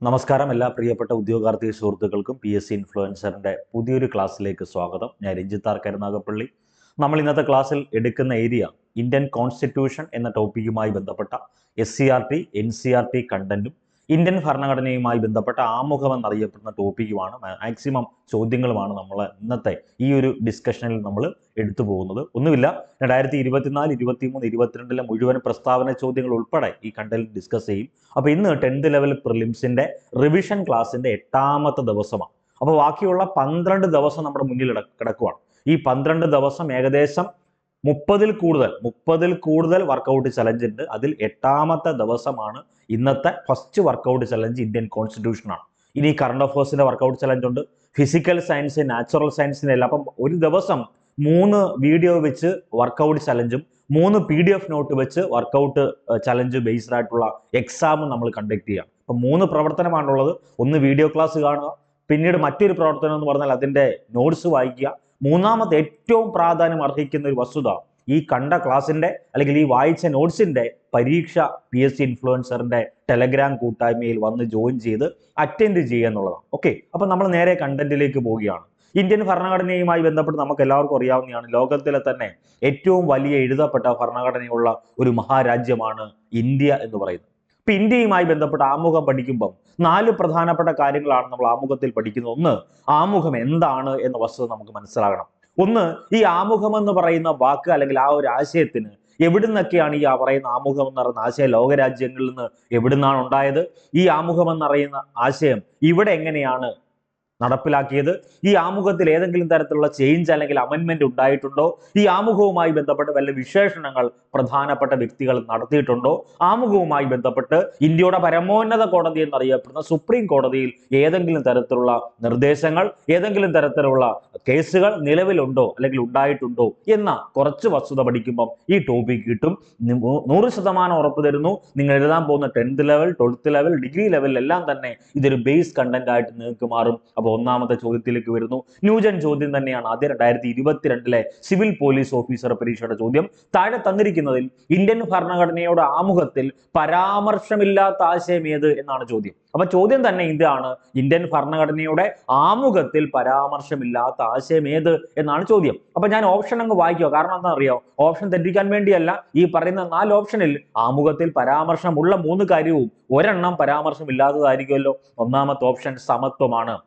നമസ്കാരം എല്ലാ പ്രിയപ്പെട്ട ഉദ്യോഗാർത്ഥി സുഹൃത്തുക്കൾക്കും പി എസ് സി ഇൻഫ്ലുവൻസറിന്റെ പുതിയൊരു ക്ലാസ്സിലേക്ക് സ്വാഗതം. ഞാൻ രഞ്ജിത്താർ കരുനാഗപ്പള്ളി നമ്മൾ ഇന്നത്തെ ക്ലാസ്സിൽ എടുക്കുന്ന ഏരിയ ഇന്ത്യൻ കോൺസ്റ്റിറ്റ്യൂഷൻ എന്ന ടോപ്പിക്കുമായി ബന്ധപ്പെട്ട S C R T N C R T കണ്ടന്റും Indian ഭരണഘടനയുമായി ബന്ധപ്പെട്ട ആമുഖം എന്നറിയപ്പെടുന്ന ടോപ്പിക്കുമാണ് മാക്സിമം ചോദ്യങ്ങളുമാണ് നമ്മൾ ഇന്നത്തെ ഈ ഒരു ഡിസ്കഷനിൽ നമ്മൾ എടുത്തു പോകുന്നത്. ഒന്നുമില്ല രണ്ടായിരത്തി ഇരുപത്തിനാല് ഇരുപത്തിമൂന്ന് ഇരുപത്തിരണ്ടിലെ മുഴുവൻ പ്രസ്താവന ചോദ്യങ്ങൾ ഉൾപ്പെടെ ഈ കണ്ടൽ ഡിസ്കസ് ചെയ്യും. അപ്പോൾ ഇന്ന് ടെൻത്ത് ലെവൽ പ്രിലിംസിന്റെ റിവിഷൻ ക്ലാസ്സിന്റെ എട്ടാമത്തെ ദിവസമാണ്. അപ്പോൾ ബാക്കിയുള്ള പന്ത്രണ്ട് ദിവസം നമ്മുടെ മുന്നിൽ കിട- കിടക്കുവാണ്. ഈ പന്ത്രണ്ട് ദിവസം ഏകദേശം മുപ്പതിൽ കൂടുതൽ മുപ്പതിൽ കൂടുതൽ വർക്കൗട്ട് ചലഞ്ച് ഉണ്ട്. അതിൽ എട്ടാമത്തെ ദിവസമാണ് ഇന്നത്തെ ഫസ്റ്റ് വർക്കൗട്ട് ചലഞ്ച് ഇന്ത്യൻ കോൺസ്റ്റിറ്റ്യൂഷനാണ് ഇനി കറണ്ട് അഫേഴ്സിന്റെ വർക്കൗട്ട് ചലഞ്ച് ഉണ്ട്. ഫിസിക്കൽ സയൻസ് നാച്ചുറൽ സയൻസിന്റെ എല്ലാം. അപ്പം ഒരു ദിവസം മൂന്ന് വീഡിയോ വെച്ച് വർക്കൗട്ട് ചലഞ്ചും മൂന്ന് പി ഡി എഫ് നോട്ട് വെച്ച് വർക്കൗട്ട് ചലഞ്ച് ബേസ്ഡ് ആയിട്ടുള്ള എക്സാം നമ്മൾ കണ്ടക്ട് ചെയ്യാം അപ്പം മൂന്ന് പ്രവർത്തനമാണുള്ളത്. ഒന്ന് വീഡിയോ ക്ലാസ് കാണുക. പിന്നീട് മറ്റൊരു പ്രവർത്തനം എന്ന് പറഞ്ഞാൽ അതിന്റെ നോട്ട്സ് വായിക്കുക. മൂന്നാമത്തെ ഏറ്റവും പ്രാധാന്യം അർഹിക്കുന്ന ഒരു വസ്തുത ഈ കണ്ട ക്ലാസിന്റെ അല്ലെങ്കിൽ ഈ വായിച്ച നോട്ട്സിന്റെ പരീക്ഷ പി എസ് സി ഇൻഫ്ലുവൻസറിന്റെ ടെലഗ്രാം കൂട്ടായ്മയിൽ വന്ന് ജോയിൻ ചെയ്ത് അറ്റൻഡ് ചെയ്യുക എന്നുള്ളതാണ്. ഓക്കെ അപ്പൊ നമ്മൾ നേരെ കണ്ടന്റിലേക്ക് പോവുകയാണ്. ഇന്ത്യൻ ഭരണഘടനയുമായി ബന്ധപ്പെട്ട് നമുക്ക് എല്ലാവർക്കും അറിയാവുന്നതാണ് ലോകത്തിലെ തന്നെ ഏറ്റവും വലിയ എഴുതപ്പെട്ട ഭരണഘടനയുള്ള ഒരു മഹാരാജ്യമാണ് ഇന്ത്യ എന്ന് പറയുന്നത്. ഇപ്പൊ ഇന്ത്യയുമായി ബന്ധപ്പെട്ട ആമുഖം പഠിക്കുമ്പം നാല് പ്രധാനപ്പെട്ട കാര്യങ്ങളാണ് നമ്മൾ ആമുഖത്തിൽ പഠിക്കുന്നത്. ഒന്ന് ആമുഖം എന്താണ് എന്ന വസ്തുത നമുക്ക് മനസ്സിലാകണം. ഒന്ന് ഈ ആമുഖം എന്ന് പറയുന്ന വാക്ക് അല്ലെങ്കിൽ ആ ഒരു ആശയത്തിന് എവിടുന്നൊക്കെയാണ് ഈ പറയുന്ന ആമുഖം എന്ന് പറയുന്ന ആശയം ലോകരാജ്യങ്ങളിൽ നിന്ന് എവിടുന്നാണ് ഉണ്ടായത്? ഈ ആമുഖം എന്നറിയുന്ന ആശയം ഇവിടെ എങ്ങനെയാണ് നടപ്പിലാക്കിയത്? ഈ ആമുഖത്തിൽ ഏതെങ്കിലും തരത്തിലുള്ള ചേഞ്ച് അല്ലെങ്കിൽ അമെന്മെന്റ് ഉണ്ടായിട്ടുണ്ടോ? ഈ ആമുഖവുമായി ബന്ധപ്പെട്ട് വല്ല വിശേഷണങ്ങൾ പ്രധാനപ്പെട്ട വ്യക്തികൾ നടത്തിയിട്ടുണ്ടോ? ആമുഖവുമായി ബന്ധപ്പെട്ട് ഇന്ത്യയുടെ പരമോന്നത കോടതി എന്നറിയപ്പെടുന്ന സുപ്രീം കോടതിയിൽ ഏതെങ്കിലും തരത്തിലുള്ള നിർദ്ദേശങ്ങൾ ഏതെങ്കിലും തരത്തിലുള്ള കേസുകൾ നിലവിലുണ്ടോ അല്ലെങ്കിൽ ഉണ്ടായിട്ടുണ്ടോ എന്ന കുറച്ച് വസ്തുത പഠിക്കുമ്പം ഈ ടോപ്പിക് കിട്ടും. നൂറ് ശതമാനം ഉറപ്പ് തരുന്നു. നിങ്ങൾ എഴുതാൻ പോകുന്ന tenth level twelfth level degree ലെവലിലെല്ലാം തന്നെ ഇതൊരു ബേസ് കണ്ടന്റ് ആയിട്ട് നിങ്ങൾക്ക് മാറും. ഒന്നാമത്തെ ചോദ്യത്തിലേക്ക് വരുന്നു. ന്യൂജൻ ചോദ്യം തന്നെയാണ്. ആദ്യം രണ്ടായിരത്തി ഇരുപത്തിരണ്ടിലെ സിവിൽ പോലീസ് ഓഫീസർ പരീക്ഷയുടെ ചോദ്യം. താഴെ തന്നിരിക്കുന്നതിൽ ഇന്ത്യൻ ഭരണഘടനയുടെ ആമുഖത്തിൽ പരാമർശമില്ലാത്ത ആശയം ഏത് എന്നാണ് ചോദ്യം. അപ്പൊ ചോദ്യം തന്നെ ഇതാണ്. ഇന്ത്യൻ ഭരണഘടനയുടെ ആമുഖത്തിൽ പരാമർശമില്ലാത്ത ആശയം ഏത് എന്നാണ് ചോദ്യം. അപ്പൊ ഞാൻ ഓപ്ഷൻ അങ്ങ് വായിക്കുക കാരണം എന്താ അറിയോ? ഓപ്ഷൻ തെറ്റിക്കാൻ വേണ്ടിയല്ല. ഈ പറയുന്ന നാല് ഓപ്ഷനിൽ ആമുഖത്തിൽ പരാമർശമുള്ള മൂന്ന് കാര്യവും ഒരെണ്ണം പരാമർശമില്ലാത്തതായിരിക്കുമല്ലോ. ഒന്നാമത്തെ ഓപ്ഷൻ സമത്വമാണ്.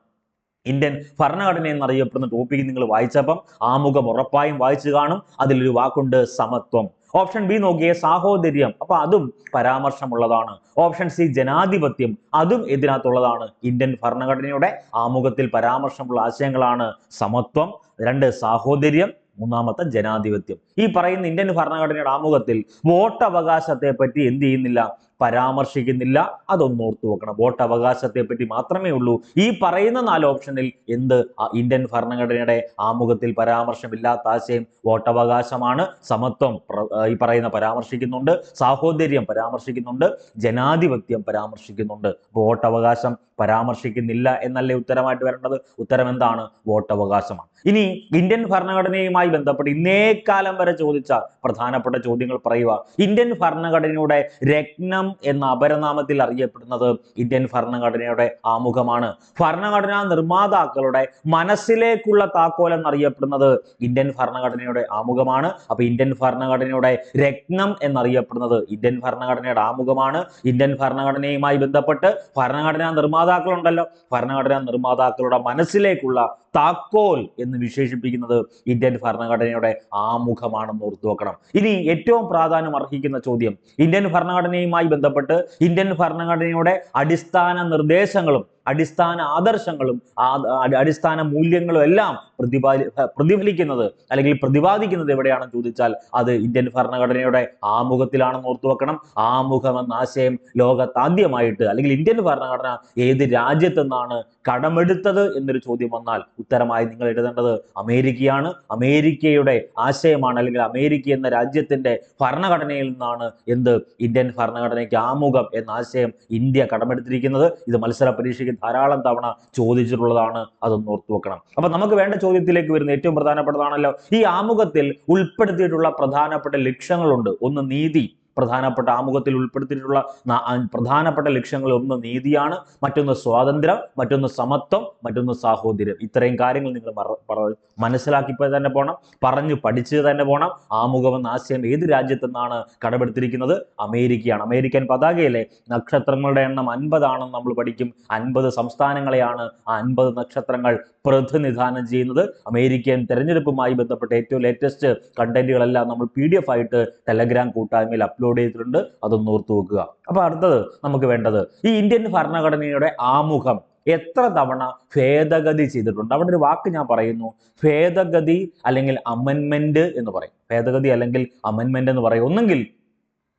ഇന്ത്യൻ ഭരണഘടന എന്നറിയപ്പെടുന്ന ടോപ്പിക്ക് നിങ്ങൾ വായിച്ചപ്പം ആമുഖം ഉറപ്പായും വായിച്ചു കാണും. അതിലൊരു വാക്കുണ്ട് സമത്വം. ഓപ്ഷൻ ബി നോക്കിയേ സാഹോദര്യം. അപ്പൊ അതും പരാമർശമുള്ളതാണ്. ഓപ്ഷൻ സി ജനാധിപത്യം. അതും ഇതിനകത്തുള്ളതാണ്. ഇന്ത്യൻ ഭരണഘടനയുടെ ആമുഖത്തിൽ പരാമർശമുള്ള ആശയങ്ങളാണ് സമത്വം രണ്ട് സാഹോദര്യം മൂന്നാമത്തെ ജനാധിപത്യം. ഈ പറയുന്ന ഇന്ത്യൻ ഭരണഘടനയുടെ ആമുഖത്തിൽ വോട്ടവകാശത്തെ പറ്റി എന്ത് ചെയ്യുന്നില്ല? പരാമർശിക്കുന്നില്ല. അതൊന്ന് ഓർത്തു വെക്കണം. വോട്ടവകാശത്തെ പറ്റി മാത്രമേ ഉള്ളൂ. ഈ പറയുന്ന നാല് ഓപ്ഷനിൽ എന്ത്? ഇന്ത്യൻ ഭരണഘടനയുടെ ആമുഖത്തിൽ പരാമർശമില്ലാത്ത ആശയം വോട്ടവകാശമാണ്. സമത്വം ഈ പറയുന്ന പരാമർശിക്കുന്നുണ്ട്. സാഹോദര്യം പരാമർശിക്കുന്നുണ്ട്. ജനാധിപത്യം പരാമർശിക്കുന്നുണ്ട്. വോട്ടവകാശം പരാമർശിക്കുന്നില്ല എന്നല്ലേ ഉത്തരമായിട്ട് വരേണ്ടത്? ഉത്തരം എന്താണ്? വോട്ടവകാശമാണ്. ഇനി ഇന്ത്യൻ ഭരണഘടനയുമായി ബന്ധപ്പെട്ട് ഇന്നേക്കാലം വരെ ചോദിച്ച പ്രധാനപ്പെട്ട ചോദ്യങ്ങൾ പറയുക. ഇന്ത്യൻ ഭരണഘടനയുടെ രത്നം എന്ന അപരനാമത്തിൽ അറിയപ്പെടുന്നത് ഇന്ത്യൻ ഭരണഘടനയുടെ ആമുഖമാണ്. ഭരണഘടനാ നിർമ്മാതാക്കളുടെ മനസ്സിലേക്കുള്ള താക്കോൽ എന്നറിയപ്പെടുന്നത് ഇന്ത്യൻ ഭരണഘടനയുടെ ആമുഖമാണ്. അപ്പൊ ഇന്ത്യൻ ഭരണഘടനയുടെ രത്നം എന്നറിയപ്പെടുന്നത് ഇന്ത്യൻ ഭരണഘടനയുടെ ആമുഖമാണ്. ഇന്ത്യൻ ഭരണഘടനയുമായി ബന്ധപ്പെട്ട് ഭരണഘടനാ നിർമ്മാതാക്കളുണ്ടല്ലോ. ഭരണഘടനാ നിർമ്മാതാക്കളുടെ മനസ്സിലേക്കുള്ള താക്കോൽ എന്ന് വിശേഷിപ്പിക്കുന്നത് ഇന്ത്യൻ ഭരണഘടനയുടെ ആമുഖമാണെന്ന് ഓർത്തു വെക്കണം. ഇനി ഏറ്റവും പ്രാധാന്യം അർഹിക്കുന്ന ചോദ്യം ഇന്ത്യൻ ഭരണഘടനയുമായി ബന്ധപ്പെട്ട് ഇന്ത്യൻ ഭരണഘടനയുടെ അടിസ്ഥാന നിർദ്ദേശങ്ങളും അടിസ്ഥാന ആദർശങ്ങളും അടിസ്ഥാന മൂല്യങ്ങളും എല്ലാം പ്രതിപാലി പ്രതിഫലിക്കുന്നത് അല്ലെങ്കിൽ പ്രതിപാദിക്കുന്നത് എവിടെയാണെന്ന് ചോദിച്ചാൽ അത് ഇന്ത്യൻ ഭരണഘടനയുടെ ആമുഖത്തിലാണെന്ന് ഓർത്തു വെക്കണം. ആമുഖം എന്ന ആശയം ലോകത്താദ്യമായിട്ട് അല്ലെങ്കിൽ ഇന്ത്യൻ ഭരണഘടന ഏത് രാജ്യത്തെന്നാണ് കടമെടുത്തത് എന്നൊരു ചോദ്യം വന്നാൽ ഉത്തരമായി നിങ്ങൾ എഴുതേണ്ടത് അമേരിക്കയാണ്. അമേരിക്കയുടെ ആശയമാണ് അല്ലെങ്കിൽ അമേരിക്ക എന്ന രാജ്യത്തിന്റെ ഭരണഘടനയിൽ നിന്നാണ് എന്ത്? ഇന്ത്യൻ ഭരണഘടനയ്ക്ക് ആമുഖം എന്ന ആശയം ഇന്ത്യ കടമെടുത്തിരിക്കുന്നത്. ഇത് മത്സര പരീക്ഷയ്ക്ക് ധാരാളം തവണ ചോദിച്ചിട്ടുള്ളതാണ് അതൊന്ന് ഓർത്തു വെക്കണം. അപ്പൊ നമുക്ക് വേണ്ട ചോദ്യത്തിലേക്ക് വരുന്ന ഏറ്റവും പ്രധാനപ്പെട്ടതാണല്ലോ. ഈ ആമുഖത്തിൽ ഉൾപ്പെടുത്തിയിട്ടുള്ള പ്രധാനപ്പെട്ട ലക്ഷ്യങ്ങളുണ്ട്. ഒന്ന് നീതി പ്രധാനപ്പെട്ട ആമുഖത്തിൽ ഉൾപ്പെടുത്തിയിട്ടുള്ള പ്രധാനപ്പെട്ട ലക്ഷ്യങ്ങൾ ഒന്ന് നീതിയാണ് മറ്റൊന്ന് സ്വാതന്ത്ര്യം മറ്റൊന്ന് സമത്വം മറ്റൊന്ന് സാഹോദര്യം. ഇത്രയും കാര്യങ്ങൾ നിങ്ങൾ മനസ്സിലാക്കി തന്നെ പോകണം പറഞ്ഞു പഠിച്ച് തന്നെ പോകണം ആമുഖം എന്ന ആശയം ഏത് രാജ്യത്തെന്നാണ് കടമെടുത്തിരിക്കുന്നത്? അമേരിക്കയാണ്. അമേരിക്കൻ പതാകയിലെ നക്ഷത്രങ്ങളുടെ എണ്ണം അൻപതാണെന്ന് നമ്മൾ പഠിക്കും. അൻപത് സംസ്ഥാനങ്ങളെയാണ് ആ അൻപത് നക്ഷത്രങ്ങൾ പ്രതിനിധാനം ചെയ്യുന്നത്. അമേരിക്കൻ തെരഞ്ഞെടുപ്പുമായി ബന്ധപ്പെട്ട ഏറ്റവും ലേറ്റസ്റ്റ് കണ്ടന്റുകളെല്ലാം നമ്മൾ പി ആയിട്ട് ടെലഗ്രാം കൂട്ടായ്മയിൽ അപ്ലോഡ് ചെയ്തിട്ടുണ്ട്. അതൊന്ന് ഓർത്തു വെക്കുക. അപ്പൊ അടുത്തത് നമുക്ക് വേണ്ടത് ഈ ഇന്ത്യൻ ഭരണഘടനയുടെ ആമുഖം എത്ര തവണ ഭേദഗതി ചെയ്തിട്ടുണ്ട്. അവിടെ ഒരു വാക്ക് ഞാൻ പറയുന്നു. ഭേദഗതി അല്ലെങ്കിൽ അമൻമെന്റ് എന്ന് പറയും. ഭേദഗതി അല്ലെങ്കിൽ അമൻമെന്റ് എന്ന് പറയും. ഒന്നെങ്കിൽ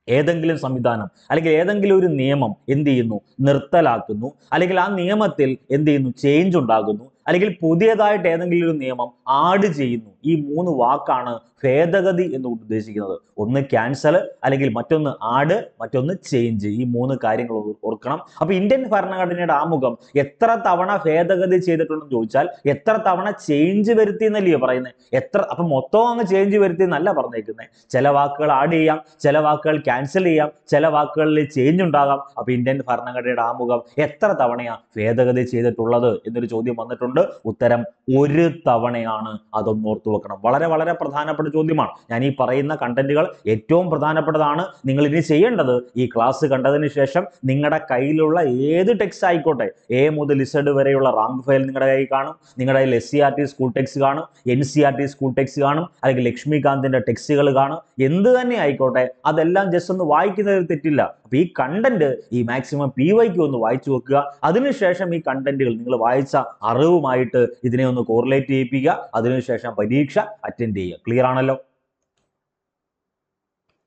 ഏതെങ്കിലും സംവിധാനം അല്ലെങ്കിൽ ഏതെങ്കിലും ഒരു നിയമം എന്ത് ചെയ്യുന്നു? നിർത്തലാക്കുന്നു. അല്ലെങ്കിൽ ആ നിയമത്തിൽ എന്ത് ചെയ്യുന്നു? ചേഞ്ച് ഉണ്ടാകുന്നു. അല്ലെങ്കിൽ പുതിയതായിട്ട് ഏതെങ്കിലും ഒരു നിയമം ആഡ് ചെയ്യുന്നു. ഈ മൂന്ന് വാക്കാണ് ഭേദഗതി എന്ന് ഉദ്ദേശിക്കുന്നത്. ഒന്ന് ക്യാൻസൽ അല്ലെങ്കിൽ മറ്റൊന്ന് ആഡ് മറ്റൊന്ന് ചേഞ്ച് ഈ മൂന്ന് കാര്യങ്ങൾ ഓർക്കണം. അപ്പൊ ഇന്ത്യൻ ഭരണഘടനയുടെ ആമുഖം എത്ര തവണ ഭേദഗതി ചെയ്തിട്ടുണ്ടെന്ന് ചോദിച്ചാൽ എത്ര തവണ ചേഞ്ച് വരുത്തി എന്നല്ലയോ പറയുന്നത് എത്ര അപ്പൊ മൊത്തം അങ്ങ് ചേഞ്ച് വരുത്തി എന്നല്ല പറഞ്ഞേക്കുന്നത് ചില വാക്കുകൾ ആഡ് ചെയ്യാം ചില വാക്കുകൾ ക്യാൻസൽ ചെയ്യാം ചില വാക്കുകളിൽ ചേഞ്ച് ഉണ്ടാകാം. അപ്പൊ ഇന്ത്യൻ ഭരണഘടനയുടെ ആമുഖം എത്ര തവണയാ ഭേദഗതി ചെയ്തിട്ടുള്ളത് എന്നൊരു ചോദ്യം വന്നിട്ടുണ്ട്. ഉത്തരം ഒരു തവണയാണ് അതൊന്ന് ഓർത്തു വെക്കണം. വളരെ വളരെ പ്രധാനപ്പെട്ട ചോദ്യമാണ്. ഞാൻ ഈ പറയുന്ന കണ്ടന്റുകൾ ഏറ്റവും പ്രധാനപ്പെട്ടതാണ്. നിങ്ങൾ ഇനി ചെയ്യേണ്ടത് ഈ ക്ലാസ് കണ്ടതിന് ശേഷം നിങ്ങളുടെ കയ്യിലുള്ള ഏത് ടെക്സ്റ്റ് ആയിക്കോട്ടെ എ മുതൽ ഇസഡ് വരെയുള്ള റാങ്ക് ഫയൽ നിങ്ങളുടെ കയ്യിൽ കാണും. നിങ്ങളുടെ കയ്യിൽ S C R T school text കാണും. N C R T school text കാണും. അല്ലെങ്കിൽ ലക്ഷ്മികാന്തിന്റെ ടെക്സ്റ്റുകൾ കാണും. എന്ത് തന്നെ ആയിക്കോട്ടെ അതെല്ലാം ജസ്റ്റ് ഒന്ന് വായിക്കുന്നതിൽ തെറ്റില്ല. അപ്പൊ ഈ കണ്ടന്റ് ഈ മാക്സിമം പി വൈക്ക് ഒന്ന് വായിച്ചു വെക്കുക. അതിനുശേഷം ഈ കണ്ടന്റുകൾ നിങ്ങൾ വായിച്ച അറിവുമായിട്ട് ഇതിനെ ഒന്ന് കോറിലേറ്റ് ചെയ്യിപ്പിക്കുക. അതിനുശേഷം പരീക്ഷ അറ്റൻഡ് ചെയ്യുക. ക്ലിയർ ആണല്ലോ?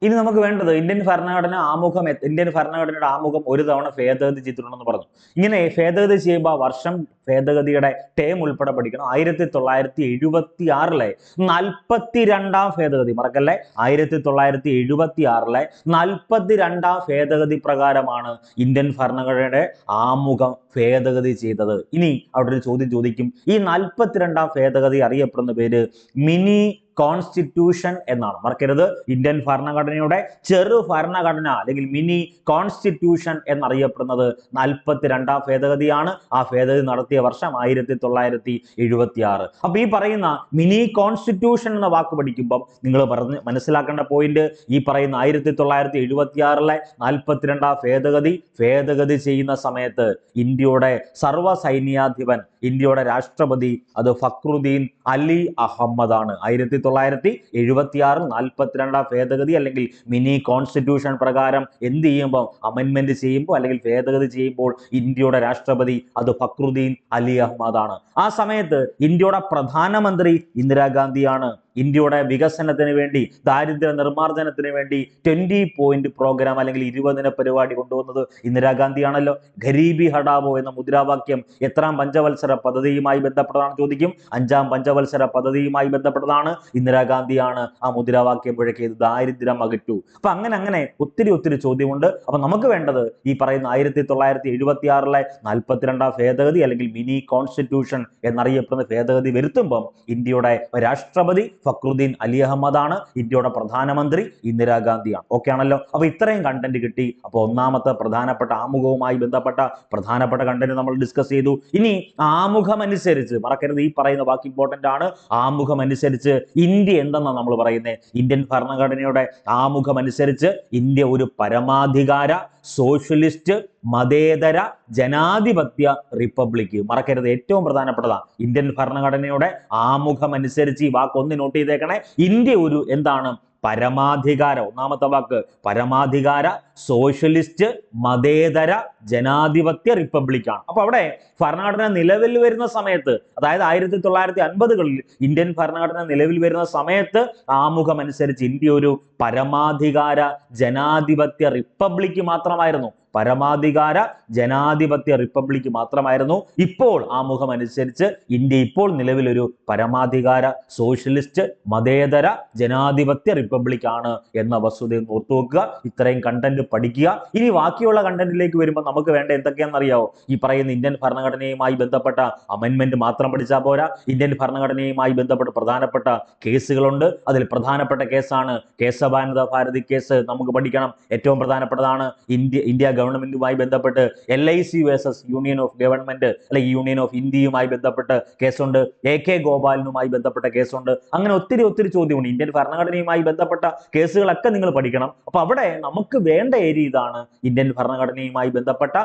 ഇനി നമുക്ക് വേണ്ടത് ഇന്ത്യൻ ഭരണഘടന ആമുഖം ഇന്ത്യൻ ഭരണഘടനയുടെ ആമുഖം ഒരു തവണ ഭേദഗതി ചെയ്തിട്ടുണ്ടെന്ന് പറഞ്ഞു. ഇങ്ങനെ ഭേദഗതി ചെയ്യുമ്പോൾ വർഷം ഭേദഗതിയുടെ ടേം ഉൾപ്പെടെ പഠിക്കണം. ആയിരത്തി തൊള്ളായിരത്തി എഴുപത്തി ആറിലെ നാൽപ്പത്തി രണ്ടാം ഭേദഗതി മറക്കല്ലേ? ആയിരത്തി തൊള്ളായിരത്തി എഴുപത്തി ആറിലെ നാൽപ്പത്തി രണ്ടാം ഭേദഗതി പ്രകാരമാണ് ഇന്ത്യൻ ഭരണഘടനയുടെ ആമുഖം ഭേദഗതി ചെയ്തത്. ഇനി അവിടെ ഒരു ചോദ്യം ചോദിക്കും. ഈ നാൽപ്പത്തിരണ്ടാം ഭേദഗതി അറിയപ്പെടുന്ന പേര് മിനി കോൺസ്റ്റിറ്റ്യൂഷൻ എന്നാണ്. മറക്കരുത്. ഇന്ത്യൻ ഭരണഘടനയുടെ ചെറു ഭരണഘടന അല്ലെങ്കിൽ മിനി കോൺസ്റ്റിറ്റ്യൂഷൻ എന്നറിയപ്പെടുന്നത് നാൽപ്പത്തിരണ്ടാം ഭേദഗതിയാണ്. ആ ഭേദഗതി നടത്തിയ വർഷം ആയിരത്തി തൊള്ളായിരത്തി എഴുപത്തി ആറ് അപ്പൊ ഈ പറയുന്ന മിനി കോൺസ്റ്റിറ്റ്യൂഷൻ എന്ന വാക്ക് പഠിക്കുമ്പം നിങ്ങൾ പറഞ്ഞ് മനസ്സിലാക്കേണ്ട പോയിന്റ് ഈ പറയുന്ന ആയിരത്തി തൊള്ളായിരത്തി എഴുപത്തി ആറിലെ നാൽപ്പത്തിരണ്ടാം ഭേദഗതി ഭേദഗതി ചെയ്യുന്ന സമയത്ത് ഇന്ത്യയുടെ സർവ സൈന്യാധിപൻ ഇന്ത്യയുടെ രാഷ്ട്രപതി അത് ഫക്രുദ്ദീൻ അലി അഹമ്മദാണ്. ആയിരത്തി തൊള്ളായിരത്തി എഴുപത്തി ആറ് നാൽപ്പത്തിരണ്ടാം ഭേദഗതി അല്ലെങ്കിൽ മിനി കോൺസ്റ്റിറ്റ്യൂഷൻ പ്രകാരം എന്ത് ചെയ്യുമ്പോൾ അമെൻമെന്റ് ചെയ്യുമ്പോൾ അല്ലെങ്കിൽ ഭേദഗതി ചെയ്യുമ്പോൾ ഇന്ത്യയുടെ രാഷ്ട്രപതി അത് ഫക്രുദ്ദീൻ അലി അഹമ്മദ് ആണ് ആ സമയത്ത് ഇന്ത്യയുടെ പ്രധാനമന്ത്രി ഇന്ദിരാഗാന്ധിയാണ് ഇന്ത്യയുടെ വികസനത്തിന് വേണ്ടി ദാരിദ്ര്യ നിർമ്മാർജനത്തിന് വേണ്ടി ട്വന്റി പോയിന്റ് പ്രോഗ്രാം അല്ലെങ്കിൽ ഇരുപതിന പരിപാടി കൊണ്ടുവന്നത് ഇന്ദിരാഗാന്ധിയാണല്ലോ ഗരീബി ഹടാവോ എന്ന മുദ്രാവാക്യം എത്രാം പഞ്ചവത്സര പദ്ധതിയുമായി ബന്ധപ്പെട്ടതാണ് ചോദിക്കും. അഞ്ചാം പഞ്ചവത്സര പദ്ധതിയുമായി ബന്ധപ്പെട്ടതാണ് ഇന്ദിരാഗാന്ധിയാണ് ആ മുദ്രാവാക്യം പുഴക്കിയത്. ദാരിദ്ര്യം അകറ്റു. അപ്പൊ അങ്ങനെ അങ്ങനെ ഒത്തിരി ഒത്തിരി ചോദ്യമുണ്ട്. അപ്പൊ നമുക്ക് വേണ്ടത് ഈ പറയുന്ന ആയിരത്തി തൊള്ളായിരത്തി എഴുപത്തി ആറിലെ നാൽപ്പത്തിരണ്ടാം ഭേദഗതി അല്ലെങ്കിൽ മിനി കോൺസ്റ്റിറ്റ്യൂഷൻ എന്നറിയപ്പെടുന്ന ഭേദഗതി വരുത്തുമ്പം ഇന്ത്യയുടെ രാഷ്ട്രപതി ഫക്രുദ്ദീൻ അലി അഹമ്മദ് ആണ് ഇന്ത്യയുടെ പ്രധാനമന്ത്രി ഇന്ദിരാഗാന്ധിയാണ്. ഓക്കെ ആണല്ലോ? അപ്പൊ ഇത്രയും കണ്ടന്റ് കിട്ടി. അപ്പൊ ഒന്നാമത്തെ പ്രധാനപ്പെട്ട ആമുഖവുമായി ബന്ധപ്പെട്ട പ്രധാനപ്പെട്ട കണ്ടന്റ് നമ്മൾ ഡിസ്കസ് ചെയ്തു. ഇനി ആമുഖമനുസരിച്ച് മറക്കരുത് ഈ പറയുന്ന ബാക്കി ഇമ്പോർട്ടന്റ് ആണ്. ആമുഖമനുസരിച്ച് ഇന്ത്യ എന്തെന്നാണ് നമ്മൾ പറയുന്നത് ഇന്ത്യൻ ഭരണഘടനയുടെ ആമുഖമനുസരിച്ച് ഇന്ത്യ ഒരു പരമാധികാര സോഷ്യലിസ്റ്റ് മതേതര ജനാധിപത്യ റിപ്പബ്ലിക് മറക്കരുത് ഏറ്റവും പ്രധാനപ്പെട്ടതാണ് ഇന്ത്യൻ ഭരണഘടനയുടെ ആമുഖം അനുസരിച്ച് ഈ വാക്ക് ഒന്ന് നോട്ട് ചെയ്തേക്കണേ. ഇന്ത്യ ഒരു എന്താണ്? പരമാധികാര ഒന്നാമത്തെ വാക്ക് പരമാധികാര സോഷ്യലിസ്റ്റ് മതേതര ജനാധിപത്യ റിപ്പബ്ലിക്കാണ് അപ്പൊ അവിടെ ഭരണഘടന നിലവിൽ വരുന്ന സമയത്ത് അതായത് ആയിരത്തി തൊള്ളായിരത്തി അൻപതുകളിൽ ഇന്ത്യൻ ഭരണഘടന നിലവിൽ വരുന്ന സമയത്ത് ആമുഖമനുസരിച്ച് ഇന്ത്യ ഒരു പരമാധികാര ജനാധിപത്യ റിപ്പബ്ലിക്ക് മാത്രമായിരുന്നു. പരമാധികാര ജനാധിപത്യ റിപ്പബ്ലിക് മാത്രമായിരുന്നു. ഇപ്പോൾ ആമുഖം അനുസരിച്ച് ഇന്ത്യ ഇപ്പോൾ നിലവിലൊരു പരമാധികാര സോഷ്യലിസ്റ്റ് മതേതര ജനാധിപത്യ റിപ്പബ്ലിക് ആണ് എന്ന വസ്തുത ഓർത്തുവെക്കുക ഇത്രയും കണ്ടന്റ് പഠിക്കുക. ഇനി ബാക്കിയുള്ള കണ്ടന്റിലേക്ക് വരുമ്പോൾ നമുക്ക് വേണ്ട എന്തൊക്കെയാണെന്നറിയാവോ? ഈ പറയുന്ന ഇന്ത്യൻ ഭരണഘടനയുമായി ബന്ധപ്പെട്ട അമെന്റ്മെന്റ് മാത്രം പഠിച്ചാൽ പോരാ. ഇന്ത്യൻ ഭരണഘടനയുമായി ബന്ധപ്പെട്ട് പ്രധാനപ്പെട്ട കേസുകളുണ്ട്. അതിൽ പ്രധാനപ്പെട്ട കേസാണ് കേശവാനന്ദ ഭാരതി കേസ്. നമുക്ക് പഠിക്കണം. ഏറ്റവും പ്രധാനപ്പെട്ടതാണ് ഇന്ത്യ ഇന്ത്യ ഗവൺമെന്റുമായി ബന്ധപ്പെട്ട് L I C versus union of government അല്ലെങ്കിൽ യൂണിയൻ ഓഫ് ഇന്ത്യയുമായി ബന്ധപ്പെട്ട് കേസുണ്ട് എ കെ ഗോപാലനുമായി ബന്ധപ്പെട്ട കേസുണ്ട്. അങ്ങനെ ഒത്തിരി ഒത്തിരി ചോദ്യമുണ്ട്. ഇന്ത്യൻ ഭരണഘടനയുമായി ബന്ധപ്പെട്ട കേസുകളൊക്കെ നിങ്ങൾ പഠിക്കണം. അപ്പൊ അവിടെ നമുക്ക് വേണ്ട ഏരിയ ഇതാണ് ഇന്ത്യൻ ഭരണഘടനയുമായി ബന്ധപ്പെട്ട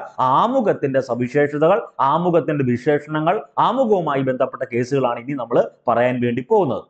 ആമുഖത്തിന്റെ സവിശേഷതകൾ ആമുഖത്തിന്റെ വിശേഷണങ്ങൾ ആമുഖവുമായി ബന്ധപ്പെട്ട കേസുകളാണ് ഇനി നമ്മൾ പറയാൻ വേണ്ടി പോകുന്നത്.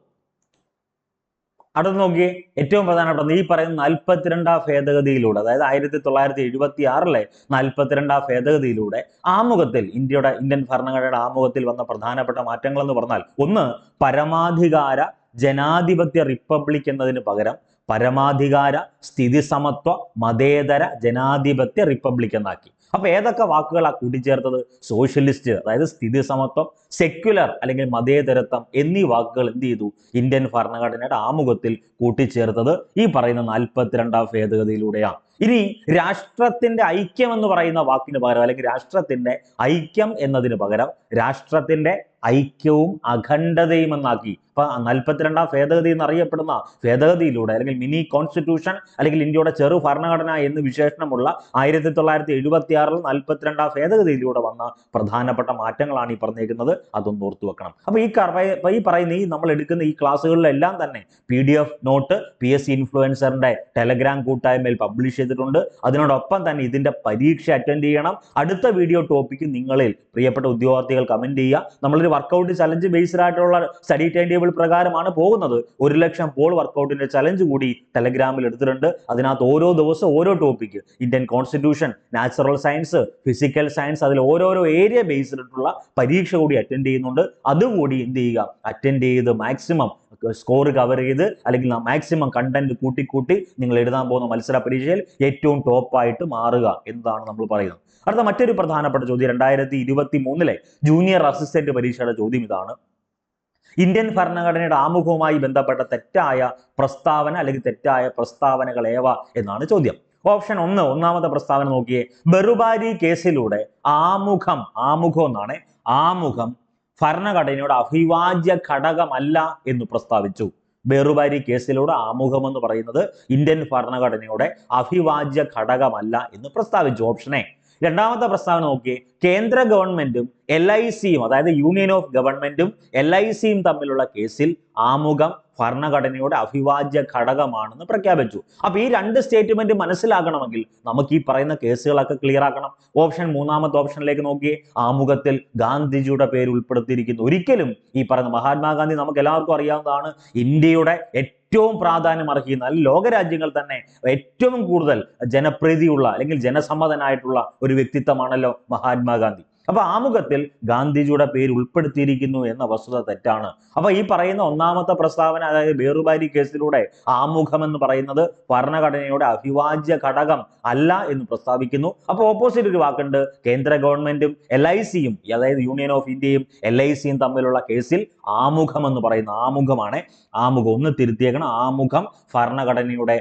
അടുത്ത് നോക്കിയേ ഏറ്റവും പ്രധാനപ്പെട്ട ഈ പറയുന്ന നാൽപ്പത്തിരണ്ടാം ഭേദഗതിയിലൂടെ അതായത് ആയിരത്തി തൊള്ളായിരത്തി എഴുപത്തി ആറിലെ നാൽപ്പത്തിരണ്ടാം ഭേദഗതിയിലൂടെ ആമുഖത്തിൽ ഇന്ത്യയുടെ ഇന്ത്യൻ ഭരണഘടനയുടെ ആമുഖത്തിൽ വന്ന പ്രധാനപ്പെട്ട മാറ്റങ്ങൾ എന്ന് പറഞ്ഞാൽ ഒന്ന് പരമാധികാര ജനാധിപത്യ റിപ്പബ്ലിക് എന്നതിന് പകരം പരമാധികാര സ്ഥിതി സമത്വ മതേതര ജനാധിപത്യ റിപ്പബ്ലിക് എന്നാക്കി. അപ്പൊ ഏതൊക്കെ വാക്കുകളാണ് കൂട്ടിച്ചേർത്തത്? സോഷ്യലിസ്റ്റ് അതായത് സ്ഥിതി സമത്വം സെക്യുലർ അല്ലെങ്കിൽ മതേതരത്വം എന്നീ വാക്കുകൾ എന്ത് ചെയ്തു? ഇന്ത്യൻ ഭരണഘടനയുടെ ആമുഖത്തിൽ കൂട്ടിച്ചേർത്തത് ഈ പറയുന്ന നാൽപ്പത്തിരണ്ടാം ഭേദഗതിയിലൂടെയാണ്. ഇനി രാഷ്ട്രത്തിന്റെ ഐക്യം എന്ന് പറയുന്ന വാക്കിന് പകരം അല്ലെങ്കിൽ രാഷ്ട്രത്തിന്റെ ഐക്യം എന്നതിന് പകരം രാഷ്ട്രത്തിന്റെ ഐക്യവും അഖണ്ഡതയും എന്നാക്കി അപ്പൊ നാൽപ്പത്തിരണ്ടാം ഭേദഗതി എന്നറിയപ്പെടുന്ന ഭേദഗതിയിലൂടെ അല്ലെങ്കിൽ മിനി കോൺസ്റ്റിറ്റ്യൂഷൻ അല്ലെങ്കിൽ ഇന്ത്യയുടെ ചെറു ഭരണഘടന എന്ന് വിശേഷണമുള്ള ആയിരത്തി തൊള്ളായിരത്തി എഴുപത്തി ആറിൽ നാൽപ്പത്തിരണ്ടാം ഭേദഗതിയിലൂടെ വന്ന പ്രധാനപ്പെട്ട മാറ്റങ്ങളാണ് ഈ പറഞ്ഞേക്കുന്നത് അതൊന്ന് ഓർത്തു വെക്കണം. അപ്പോൾ ഈ ഈ പറയുന്ന ഈ നമ്മൾ എടുക്കുന്ന ഈ ക്ലാസ്സുകളിലെല്ലാം തന്നെ P D F note P S C ഇൻഫ്ലുവൻസറിന്റെ Telegram കൂട്ടായ്മയിൽ പബ്ലിഷ് ചെയ്തിട്ടുണ്ട്. അതിനോടൊപ്പം തന്നെ ഇതിന്റെ പരീക്ഷ അറ്റൻഡ് ചെയ്യണം. അടുത്ത വീഡിയോ ടോപ്പിക്ക് നിങ്ങളിൽ പ്രിയപ്പെട്ട ഉദ്യോഗാർത്ഥികൾ കമന്റ് ചെയ്യുക. നമ്മളൊരു വർക്കൗട്ട് ചലഞ്ച് ബേസ്ഡ് ആയിട്ടുള്ള സ്റ്റഡി ടൈം ടേബിൾ പ്രകാരമാണ് പോകുന്നത്. ഒരു ലക്ഷം പോൾ വർക്കൗട്ടിന്റെ ചലഞ്ച് കൂടി ടെലഗ്രാമിൽ എടുത്തിട്ടുണ്ട്. അതിനകത്ത് ഓരോ ദിവസം ഓരോ topic Indian constitution natural science physical science അതിൽ ഓരോരോ ഏരിയ ബേസ്ഡ് ആയിട്ടുള്ള പരീക്ഷ കൂടി അറ്റൻഡ് ചെയ്യുന്നുണ്ട്. അതുകൂടി എന്ത് ചെയ്യുക? അറ്റൻഡ് ചെയ്ത് മാക്സിമം സ്കോർ കവർ ചെയ്ത് അല്ലെങ്കിൽ മാക്സിമം കണ്ടന്റ് കൂട്ടിക്കൂട്ടി നിങ്ങൾ എഴുതാൻ പോകുന്ന മത്സര പരീക്ഷയിൽ ഏറ്റവും ടോപ്പായിട്ട് മാറുക എന്നതാണ് നമ്മൾ പറയുന്നത്. അടുത്ത മറ്റൊരു പ്രധാനപ്പെട്ട ചോദ്യം. രണ്ടായിരത്തി ഇരുപത്തി മൂന്നിലെ ജൂനിയർ അസിസ്റ്റന്റ് പരീക്ഷയുടെ ചോദ്യം ഇതാണ്. ഇന്ത്യൻ ഭരണഘടനയുടെ ആമുഖവുമായി ബന്ധപ്പെട്ട തെറ്റായ പ്രസ്താവന അല്ലെങ്കിൽ തെറ്റായ പ്രസ്താവനകൾ ഏവ എന്നാണ് ചോദ്യം. ഓപ്ഷൻ ഒന്ന് ഒന്നാമത്തെ പ്രസ്താവന നോക്കിയേ. ബെറുബാരി കേസിലൂടെ ആമുഖം ആമുഖം എന്നാണ്. ആമുഖം ഭരണഘടനയുടെ അഭിവാജ്യ ഘടകമല്ല എന്ന് പ്രസ്താവിച്ചു. ബെറുബാരി കേസിലൂടെ ആമുഖം എന്ന് പറയുന്നത് ഇന്ത്യൻ ഭരണഘടനയുടെ അഭിവാജ്യ ഘടകമല്ല എന്ന് പ്രസ്താവിച്ചു. ഓപ്ഷനെ രണ്ടാമത്തെ പ്രസ്താവന നോക്കിയേ കേന്ദ്ര ഗവൺമെന്റും എൽ ഐ സിയും അതായത് യൂണിയൻ ഓഫ് ഗവൺമെന്റും എൽ ഐ സിയും തമ്മിലുള്ള കേസിൽ ആമുഖം ഭരണഘടനയുടെ അഭിവാജ്യ ഘടകമാണെന്ന് പ്രഖ്യാപിച്ചു. അപ്പൊ ഈ രണ്ട് സ്റ്റേറ്റ്മെന്റ് മനസ്സിലാകണമെങ്കിൽ നമുക്ക് ഈ പറയുന്ന കേസുകളൊക്കെ ക്ലിയർ ആക്കണം. ഓപ്ഷൻ മൂന്നാമത്തെ ഓപ്ഷനിലേക്ക് നോക്കിയേ ആമുഖത്തിൽ ഗാന്ധിജിയുടെ പേര് ഉൾപ്പെടുത്തിയിരിക്കുന്നു. ഒരിക്കലും ഈ പറയുന്ന മഹാത്മാഗാന്ധി നമുക്ക് എല്ലാവർക്കും അറിയാവുന്നതാണ് ഇന്ത്യയുടെ ഏറ്റവും പ്രാധാന്യം അർഹിക്കുന്ന അല്ലെങ്കിൽ ലോകരാജ്യങ്ങൾ തന്നെ ഏറ്റവും കൂടുതൽ ജനപ്രീതിയുള്ള അല്ലെങ്കിൽ ജനസമ്മതനായിട്ടുള്ള ഒരു വ്യക്തിത്വമാണല്ലോ മഹാത്മാഗാന്ധി. അപ്പൊ ആമുഖത്തിൽ ഗാന്ധിജിയുടെ പേര് ഉൾപ്പെടുത്തിയിരിക്കുന്നു എന്ന വസ്തുത തെറ്റാണ്. അപ്പൊ ഈ പറയുന്ന ഒന്നാമത്തെ പ്രസ്താവന അതായത് ബേറുബാരി കേസിലൂടെ ആമുഖം എന്ന് പറയുന്നത് ഭരണഘടനയുടെ അഭിവാജ്യ ഘടകം അല്ല എന്ന് പ്രസ്താവിക്കുന്നു. അപ്പൊ ഓപ്പോസിറ്റ് ഒരു വാക്കുണ്ട് കേന്ദ്ര ഗവൺമെന്റും എൽ ഐ സിയും അതായത് യൂണിയൻ ഓഫ് ഇന്ത്യയും എൽ ഐ സിയും തമ്മിലുള്ള കേസിൽ ആമുഖം എന്ന് പറയുന്ന ആമുഖമാണ്. ആമുഖം ഒന്ന് തിരുത്തിയേക്കണം. ആമുഖം ഭരണഘടനയുടെ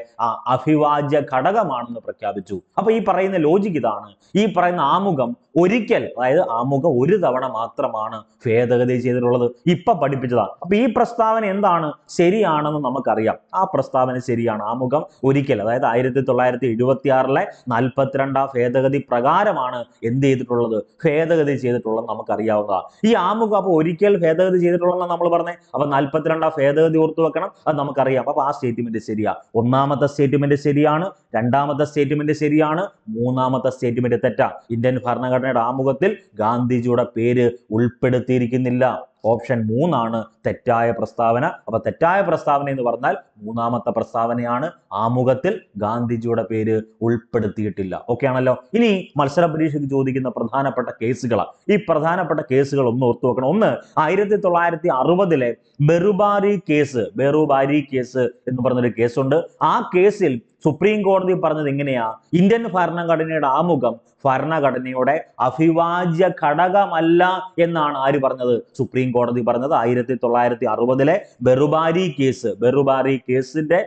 അഭിവാജ്യ ഘടകമാണെന്ന് പ്രഖ്യാപിച്ചു. അപ്പൊ ഈ പറയുന്ന ലോജിക് ഇതാണ്. ഈ പറയുന്ന ആമുഖം ഒരിക്കൽ അതായത് ആമുഖം ഒരു തവണ മാത്രമാണ് ഭേദഗതി ചെയ്തിട്ടുള്ളത്. ഇപ്പൊ പഠിപ്പിച്ചതാണ്. അപ്പൊ ഈ പ്രസ്താവന എന്താണ്? ശരിയാണെന്ന് നമുക്കറിയാം. ആ പ്രസ്താവന ശരിയാണ്. ആമുഖം ഒരിക്കൽ അതായത് ആയിരത്തി തൊള്ളായിരത്തി എഴുപത്തി ആറിലെ നാൽപ്പത്തിരണ്ടാം ഭേദഗതി പ്രകാരമാണ് എന്ത് ചെയ്തിട്ടുള്ളത്? ഭേദഗതി ചെയ്തിട്ടുള്ളത് നമുക്കറിയാവുന്നതാണ്. ഈ ആമുഖം അപ്പൊ ഒരിക്കൽ ഭേദഗതി ചെയ്തിട്ടുള്ളതെന്ന് നമ്മൾ പറഞ്ഞേ? അപ്പൊ നാൽപ്പത്തിരണ്ടാം ഭേദഗതി ഓർത്തു വെക്കണം. അത് നമുക്കറിയാം. അപ്പൊ ആ സ്റ്റേറ്റ്മെന്റ് ശരിയാ. ഒന്നാമത്തെ സ്റ്റേറ്റ്മെന്റ് ശരിയാണ്. രണ്ടാമത്തെ സ്റ്റേറ്റ്മെന്റ് ശരിയാണ്. മൂന്നാമത്തെ സ്റ്റേറ്റ്മെന്റ് തെറ്റാ. ഇന്ത്യൻ ഭരണഘടനയുടെ ആമുഖത്തിൽ ഗാന്ധിജിയുടെ പേര് ഉൾപ്പെടുത്തിയിരിക്കുന്നില്ല. ഓപ്ഷൻ മൂന്നാണ് തെറ്റായ പ്രസ്താവന. അപ്പൊ തെറ്റായ പ്രസ്താവന എന്ന് പറഞ്ഞാൽ മൂന്നാമത്തെ പ്രസ്താവനയാണ്. ആമുഖത്തിൽ ഗാന്ധിജിയുടെ പേര് ഉൾപ്പെടുത്തിയിട്ടില്ല. ഓക്കെ ആണല്ലോ? ഇനി മത്സര പരീക്ഷയ്ക്ക് ചോദിക്കുന്ന പ്രധാനപ്പെട്ട കേസുകളാണ് ഈ പ്രധാനപ്പെട്ട കേസുകൾ ഒന്ന് ഓർത്തു വെക്കണം. ഒന്ന് ആയിരത്തി തൊള്ളായിരത്തി അറുപതിലെ ബെറുബാരി കേസ് ബെറുബാരി കേസ് എന്ന് പറഞ്ഞൊരു കേസുണ്ട്. ആ കേസിൽ സുപ്രീം കോടതി പറഞ്ഞത് ഇങ്ങനെയാ. ഇന്ത്യൻ ഭരണഘടനയുടെ ആമുഖം ഭരണഘടനയുടെ അഭിവാജ്യ ഘടകമല്ല എന്നാണ് ആര് പറഞ്ഞത്? സുപ്രീം കോടതി പറഞ്ഞത് ആയിരത്തി തൊള്ളായിരത്തി അറുപതിലെ ബെറുബാരി കേസ്. ബെറുബാരി കേസിന്റെ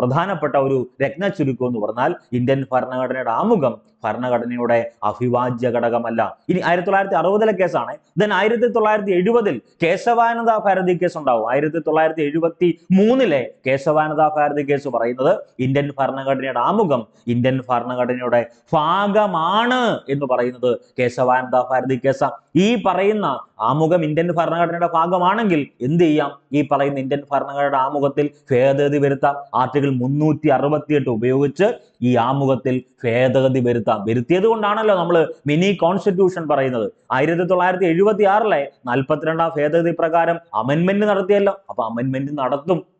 പ്രധാനപ്പെട്ട ഒരു രത്ന ചുരുക്കം എന്ന് പറഞ്ഞാൽ ഇന്ത്യൻ ഭരണഘടനയുടെ ആമുഖം ഭരണഘടനയുടെ അഭിവാജ്യ ഘടകമല്ല. ഇനി ആയിരത്തി തൊള്ളായിരത്തി അറുപതിലെ കേസാണ്. ദെൻ ആയിരത്തി തൊള്ളായിരത്തി എഴുപതിൽ കേശവാനന്ദ ഭാരതി കേസ് ഉണ്ടാവും. ആയിരത്തി തൊള്ളായിരത്തി എഴുപത്തി മൂന്നിലെ കേശവാനന്ദ ഭാരതി കേസ് പറയുന്നത് ഇന്ത്യൻ ഭരണഘടനയുടെ ആമുഖം ഇന്ത്യൻ ഭരണഘടനയുടെ ഭാഗമാണ് എന്ന് പറയുന്നത് കേശവാനന്ദ ഭാരതി കേസ. ഈ പറയുന്ന ആമുഖം ഇന്ത്യൻ ഭരണഘടനയുടെ ഭാഗമാണെങ്കിൽ എന്ത് ചെയ്യാം? ഈ പറയുന്ന ഇന്ത്യൻ ഭരണഘടനയുടെ ആമുഖത്തിൽ ഭേദഗതി വരുത്താം. ആർട്ടിക്കിൾ മുന്നൂറ്റി അറുപത്തിയെട്ട് ഉപയോഗിച്ച് ഈ ആമുഖത്തിൽ ഭേദഗതി വരുത്താം. വരുത്തിയത് കൊണ്ടാണല്ലോ നമ്മൾ മിനി കോൺസ്റ്റിറ്റ്യൂഷൻ പറയുന്നത്. ആയിരത്തി തൊള്ളായിരത്തി എഴുപത്തി ആറിലെ നാൽപ്പത്തിരണ്ടാം ഭേദഗതി പ്രകാരം അമെന്മെന്റ് നടത്തിയല്ലോ. അപ്പൊ അമെന്മെന്റ് നടത്തും.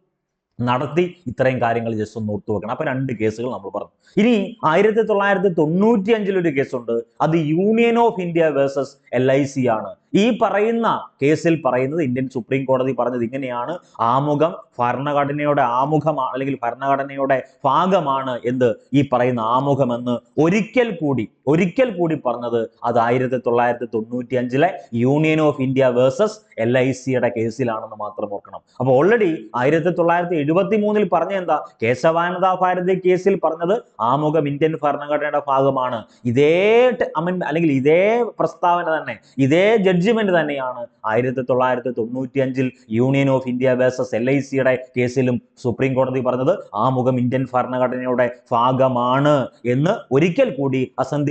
നടത്തി ഇത്രയും കാര്യങ്ങൾ ജസ്റ്റ് ഒന്ന് ഓർത്തു വെക്കണം. അപ്പൊ രണ്ട് കേസുകൾ നമ്മൾ പറഞ്ഞു. ഇനി ആയിരത്തി തൊള്ളായിരത്തി തൊണ്ണൂറ്റി അഞ്ചിലൊരു കേസുണ്ട്. അത് union of India versus L I C ആണ്. ഈ പറയുന്ന കേസിൽ പറയുന്നത് ഇന്ത്യൻ സുപ്രീം കോടതി പറഞ്ഞത് ഇങ്ങനെയാണ്. ആമുഖം ഭരണഘടനയുടെ ആമുഖമാണ് അല്ലെങ്കിൽ ഭരണഘടനയുടെ ഭാഗമാണ് എന്ത്? ഈ പറയുന്ന ആമുഖമെന്ന് ഒരിക്കൽ കൂടി ഒരിക്കൽ കൂടി പറഞ്ഞത് അത് ആയിരത്തി തൊള്ളായിരത്തി തൊണ്ണൂറ്റി അഞ്ചിലെ union of India versus L I സിയുടെ കേസിലാണെന്ന് മാത്രം ഓർക്കണം. അപ്പൊ ഓൾറെഡി ആയിരത്തി തൊള്ളായിരത്തി എഴുപത്തി മൂന്നിൽ പറഞ്ഞ എന്താ? കേശവാനന്ദ ഭാരതി കേസിൽ പറഞ്ഞത് ആമുഖം ഇന്ത്യൻ ഭരണഘടനയുടെ ഭാഗമാണ്. ഇതേ അമൻ അല്ലെങ്കിൽ ഇതേ പ്രസ്താവന തന്നെ ഇതേ ജഡ്ജ്മെന്റ് തന്നെയാണ് ആയിരത്തി തൊള്ളായിരത്തി തൊണ്ണൂറ്റി അഞ്ചിൽ union of India versus L I സിയുടെ കേസിലും സുപ്രീം കോടതി പറഞ്ഞത് ആമുഖം ഇന്ത്യൻ ഭരണഘടനയുടെ ഭാഗമാണ് എന്ന് ഒരിക്കൽ കൂടി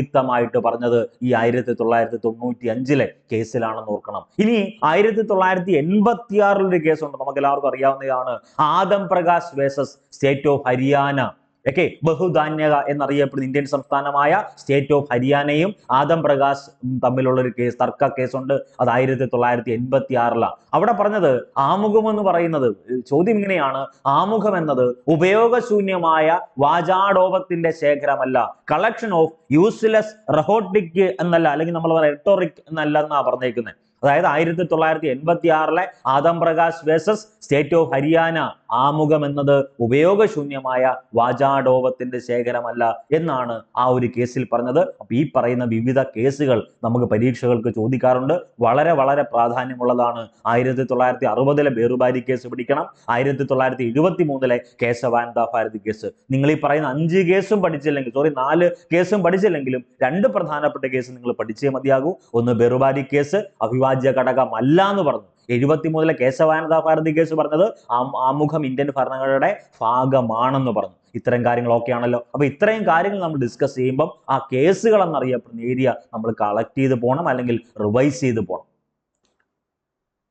അസന്ധിഗ്ധമായിട്ട് പറഞ്ഞത് ഈ ആയിരത്തി തൊള്ളായിരത്തി തൊണ്ണൂറ്റി അഞ്ചിലെ കേസിലാണെന്ന് ഓർക്കണം. ഇനി ആയിരത്തി തൊള്ളായിരത്തി എൺപത്തി ആറിലൊരു കേസുണ്ട്. നമുക്ക് എല്ലാവർക്കും അറിയാവുന്നതാണ്. Adam Prakash versus state of Haryana. Okay ബഹുധാന്യക എന്നറിയപ്പെടുന്ന ഇന്ത്യൻ സംസ്ഥാനമായ സ്റ്റേറ്റ് ഓഫ് ഹരിയാനയും ആദം പ്രകാശ് തമ്മിലുള്ള ഒരു കേസ് തർക്ക കേസുണ്ട് അത് ആയിരത്തി തൊള്ളായിരത്തി എൺപത്തി ആറിലാണ് അവിടെ പറഞ്ഞത് ആമുഖം എന്ന് പറയുന്നത് ചോദ്യം ഇങ്ങനെയാണ്. ആമുഖം എന്നത് ഉപയോഗശൂന്യമായ വാചാടോപത്തിന്റെ ശേഖരമല്ല. കളക്ഷൻ ഓഫ് യൂസ്ലെസ് റഹോട്ടിക് എന്നല്ല അല്ലെങ്കിൽ നമ്മൾ പറയാം റെട്ടോറിക് എന്നല്ല എന്നാ പറഞ്ഞേക്കുന്നത് അതായത് ആയിരത്തി തൊള്ളായിരത്തി എൺപത്തി ആറിലെ Adam Prakash versus state of Haryana ആമുഖം എന്നത് ഉപയോഗശൂന്യമായ വാചാടോപത്തിന്റെ ശേഖരമല്ല എന്നാണ് ആ ഒരു കേസിൽ പറഞ്ഞത്. അപ്പൊ ഈ പറയുന്ന വിവിധ കേസുകൾ നമുക്ക് പരീക്ഷകൾക്ക് ചോദിക്കാറുണ്ട്. വളരെ വളരെ പ്രാധാന്യമുള്ളതാണ്. ആയിരത്തി തൊള്ളായിരത്തി അറുപതിലെ ബേറുബാരി കേസ് പിടിക്കണം. ആയിരത്തി തൊള്ളായിരത്തി എഴുപത്തി മൂന്നിലെ കേശവാനന്ദ കേസ്. നിങ്ങൾ ഈ പറയുന്ന അഞ്ച് കേസും പഠിച്ചില്ലെങ്കിൽ സോറി നാല് കേസും പഠിച്ചില്ലെങ്കിലും രണ്ട് പ്രധാനപ്പെട്ട കേസ് നിങ്ങൾ പഠിച്ചേ മതിയാകൂ. ഒന്ന് ബെറുബാരി കേസ് അവിഭാജ്യ ഘടകമല്ല എന്ന് പറഞ്ഞു. എഴുപത്തി മൂന്നിലെ കേശവാനന്ദ ഭാരതി കേസ് പറഞ്ഞത് ആമുഖം ഇന്ത്യൻ ഭരണഘടനയുടെ ഭാഗമാണെന്ന് പറഞ്ഞു. ഇത്തരം കാര്യങ്ങളൊക്കെ ആണല്ലോ അപ്പൊ ഇത്രയും കാര്യങ്ങൾ നമ്മൾ ഡിസ്കസ് ചെയ്യുമ്പോൾ ആ കേസുകൾ എന്നറിയപ്പെടുന്ന ഏരിയ നമ്മൾ കളക്ട് ചെയ്ത് പോകണം അല്ലെങ്കിൽ റിവൈസ് ചെയ്ത് പോകണം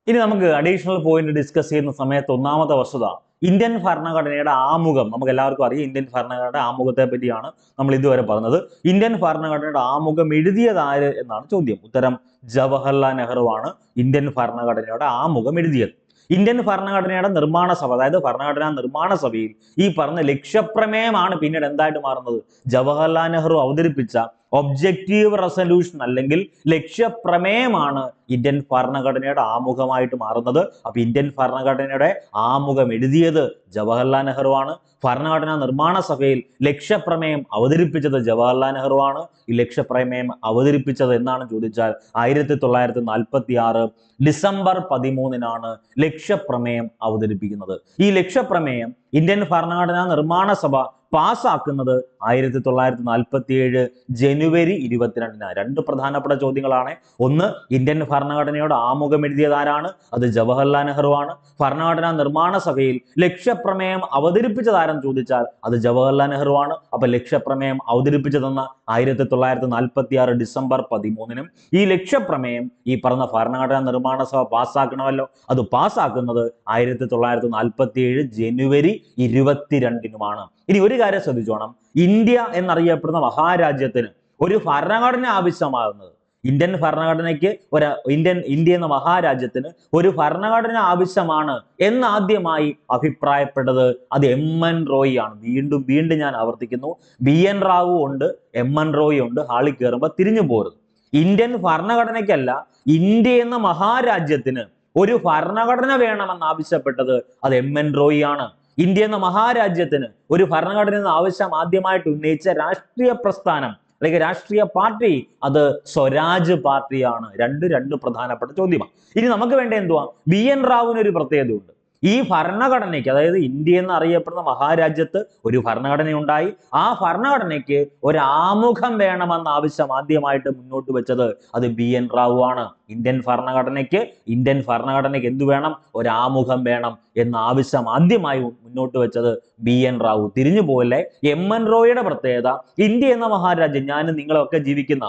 ഇനി നമുക്ക് അഡീഷണൽ പോയിന്റ് ഡിസ്കസ് ചെയ്യുന്ന സമയത്ത് ഒന്നാമത്തെ വസ്തുത ഇന്ത്യൻ ഭരണഘടനയുടെ ആമുഖം. നമുക്ക് എല്ലാവർക്കും അറിയാം ഇന്ത്യൻ ഭരണഘടനയുടെ ആമുഖത്തെ പറ്റിയാണ് നമ്മൾ ഇതുവരെ പറഞ്ഞത്. ഇന്ത്യൻ ഭരണഘടനയുടെ ആമുഖം എഴുതിയതാര് എന്നാണ് ചോദ്യം. ഉത്തരം ജവഹർലാൽ നെഹ്റു ആണ് ഇന്ത്യൻ ഭരണഘടനയുടെ ആമുഖം എഴുതിയത്. ഇന്ത്യൻ ഭരണഘടനയുടെ നിർമ്മാണ സഭ അതായത് ഭരണഘടനാ നിർമ്മാണ സഭയിൽ ഈ പറഞ്ഞ ലക്ഷ്യപ്രമേയമാണ് പിന്നീട് എന്തായിട്ട് മാറുന്നത്? ജവഹർലാൽ നെഹ്റു അവതരിപ്പിച്ച ഒബ്ജക്റ്റീവ് റെസൊല്യൂഷൻ അല്ലെങ്കിൽ ലക്ഷ്യപ്രമേയമാണ് ഇന്ത്യൻ ഭരണഘടനയുടെ ആമുഖമായിട്ട് മാറുന്നത്. അപ്പൊ ഇന്ത്യൻ ഭരണഘടനയുടെ ആമുഖം എഴുതിയത് ജവഹർലാൽ നെഹ്റു ആണ് ഭരണഘടനാ നിർമ്മാണ സഭയിൽ ലക്ഷ്യപ്രമേയം അവതരിപ്പിച്ചത് ജവഹർലാൽ നെഹ്റു ആണ് ഈ ലക്ഷ്യപ്രമേയം അവതരിപ്പിച്ചത് എന്നാണ് ചോദിച്ചാൽ ആയിരത്തി തൊള്ളായിരത്തി നാൽപ്പത്തി ആറ് ഡിസംബർ പതിമൂന്നിനാണ് ലക്ഷ്യപ്രമേയം അവതരിപ്പിക്കുന്നത്. ഈ ലക്ഷ്യപ്രമേയം ഇന്ത്യൻ ഭരണഘടനാ നിർമ്മാണ സഭ പാസ്സാക്കുന്നത് ആയിരത്തി തൊള്ളായിരത്തി നാൽപ്പത്തി ഏഴ് ജനുവരി ഇരുപത്തിരണ്ടിനാണ് രണ്ട് പ്രധാനപ്പെട്ട ചോദ്യങ്ങളാണ്. ഒന്ന് ഇന്ത്യൻ ഭരണഘടനയോട് ആമുഖം എഴുതിയതാരാണ് അത് ജവഹർലാൽ നെഹ്റു ആണ് ഭരണഘടനാ നിർമ്മാണ സഭയിൽ ലക്ഷ്യപ്രമേയം അവതരിപ്പിച്ചതാരം ചോദിച്ചാൽ അത് ജവഹർലാൽ നെഹ്റു ആണ് അപ്പൊ ലക്ഷ്യപ്രമേയം അവതരിപ്പിച്ചതെന്ന ആയിരത്തി തൊള്ളായിരത്തി നാൽപ്പത്തി ആറ് ഡിസംബർ പതിമൂന്നിനും ഈ ലക്ഷ്യപ്രമേയം ഈ പറഞ്ഞ ഭരണഘടനാ നിർമ്മാണ സഭ പാസ്സാക്കണമല്ലോ. അത് പാസ്സാക്കുന്നത് ആയിരത്തി തൊള്ളായിരത്തി നാൽപ്പത്തി ഏഴ് ജനുവരി ഇരുപത്തിരണ്ടിനുമാണ്. ഇനി ഒരു കാര്യം ശ്രദ്ധിച്ചോണം. ഇന്ത്യ എന്നറിയപ്പെടുന്ന മഹാരാജ്യത്തിന് ഒരു ഭരണഘടന ആവശ്യമാകുന്നത് ഇന്ത്യൻ ഭരണഘടനയ്ക്ക് ഒരു ഇന്ത്യൻ ഇന്ത്യ എന്ന മഹാരാജ്യത്തിന് ഒരു ഭരണഘടന ആവശ്യമാണ് എന്ന് ആദ്യമായി അഭിപ്രായപ്പെട്ടത് അത് എം എൻ റോയി ആണ്. വീണ്ടും വീണ്ടും ഞാൻ ആവർത്തിക്കുന്നു. ബി എൻ റാവു ഉണ്ട് എം എൻ റോയി ഉണ്ട് ഹാളിൽ കയറുമ്പോൾ തിരിഞ്ഞു പോരുന്നു. ഇന്ത്യൻ ഭരണഘടനയ്ക്കല്ല ഇന്ത്യ എന്ന മഹാരാജ്യത്തിന് ഒരു ഭരണഘടന വേണമെന്ന് ആവശ്യപ്പെട്ടത് അത് എം എൻ റോയി ആണ്. ഇന്ത്യ എന്ന മഹാരാജ്യത്തിന് ഒരു ഭരണഘടന എന്ന ആവശ്യം ആദ്യമായിട്ട് ഉന്നയിച്ച രാഷ്ട്രീയ പ്രസ്ഥാനം അല്ലെങ്കിൽ രാഷ്ട്രീയ പാർട്ടി അത് സ്വരാജ് പാർട്ടിയാണ്. രണ്ട് രണ്ട് പ്രധാനപ്പെട്ട ചോദ്യമാണ്. ഇനി നമുക്ക് വേണ്ട എന്തുവാ? ബി എൻ റാവുവിന് ഒരു പ്രത്യേകതയുണ്ട്. ഈ ഭരണഘടനയ്ക്ക് അതായത് ഇന്ത്യ എന്ന് അറിയപ്പെടുന്ന മഹാരാജ്യത്ത് ഒരു ഭരണഘടനയുണ്ടായി ആ ഭരണഘടനയ്ക്ക് ഒരു ആമുഖം വേണമെന്ന ആവശ്യം ആദ്യമായിട്ട് മുന്നോട്ട് വെച്ചത് അത് ബി എൻ റാവു ആണ്. ഇന്ത്യൻ ഭരണഘടനയ്ക്ക് ഇന്ത്യൻ ഭരണഘടനയ്ക്ക് എന്തു വേണം? ഒരു ആമുഖം വേണം എന്ന ആവശ്യം ആദ്യമായി മുന്നോട്ട് വെച്ചത് ബി എൻ റാവു. തിരിഞ്ഞു പോലെ എം എൻ റോയുടെ പ്രത്യേകത ഇന്ത്യ എന്ന മഹാരാജ്യം ഞാനും നിങ്ങളൊക്കെ ജീവിക്കുന്ന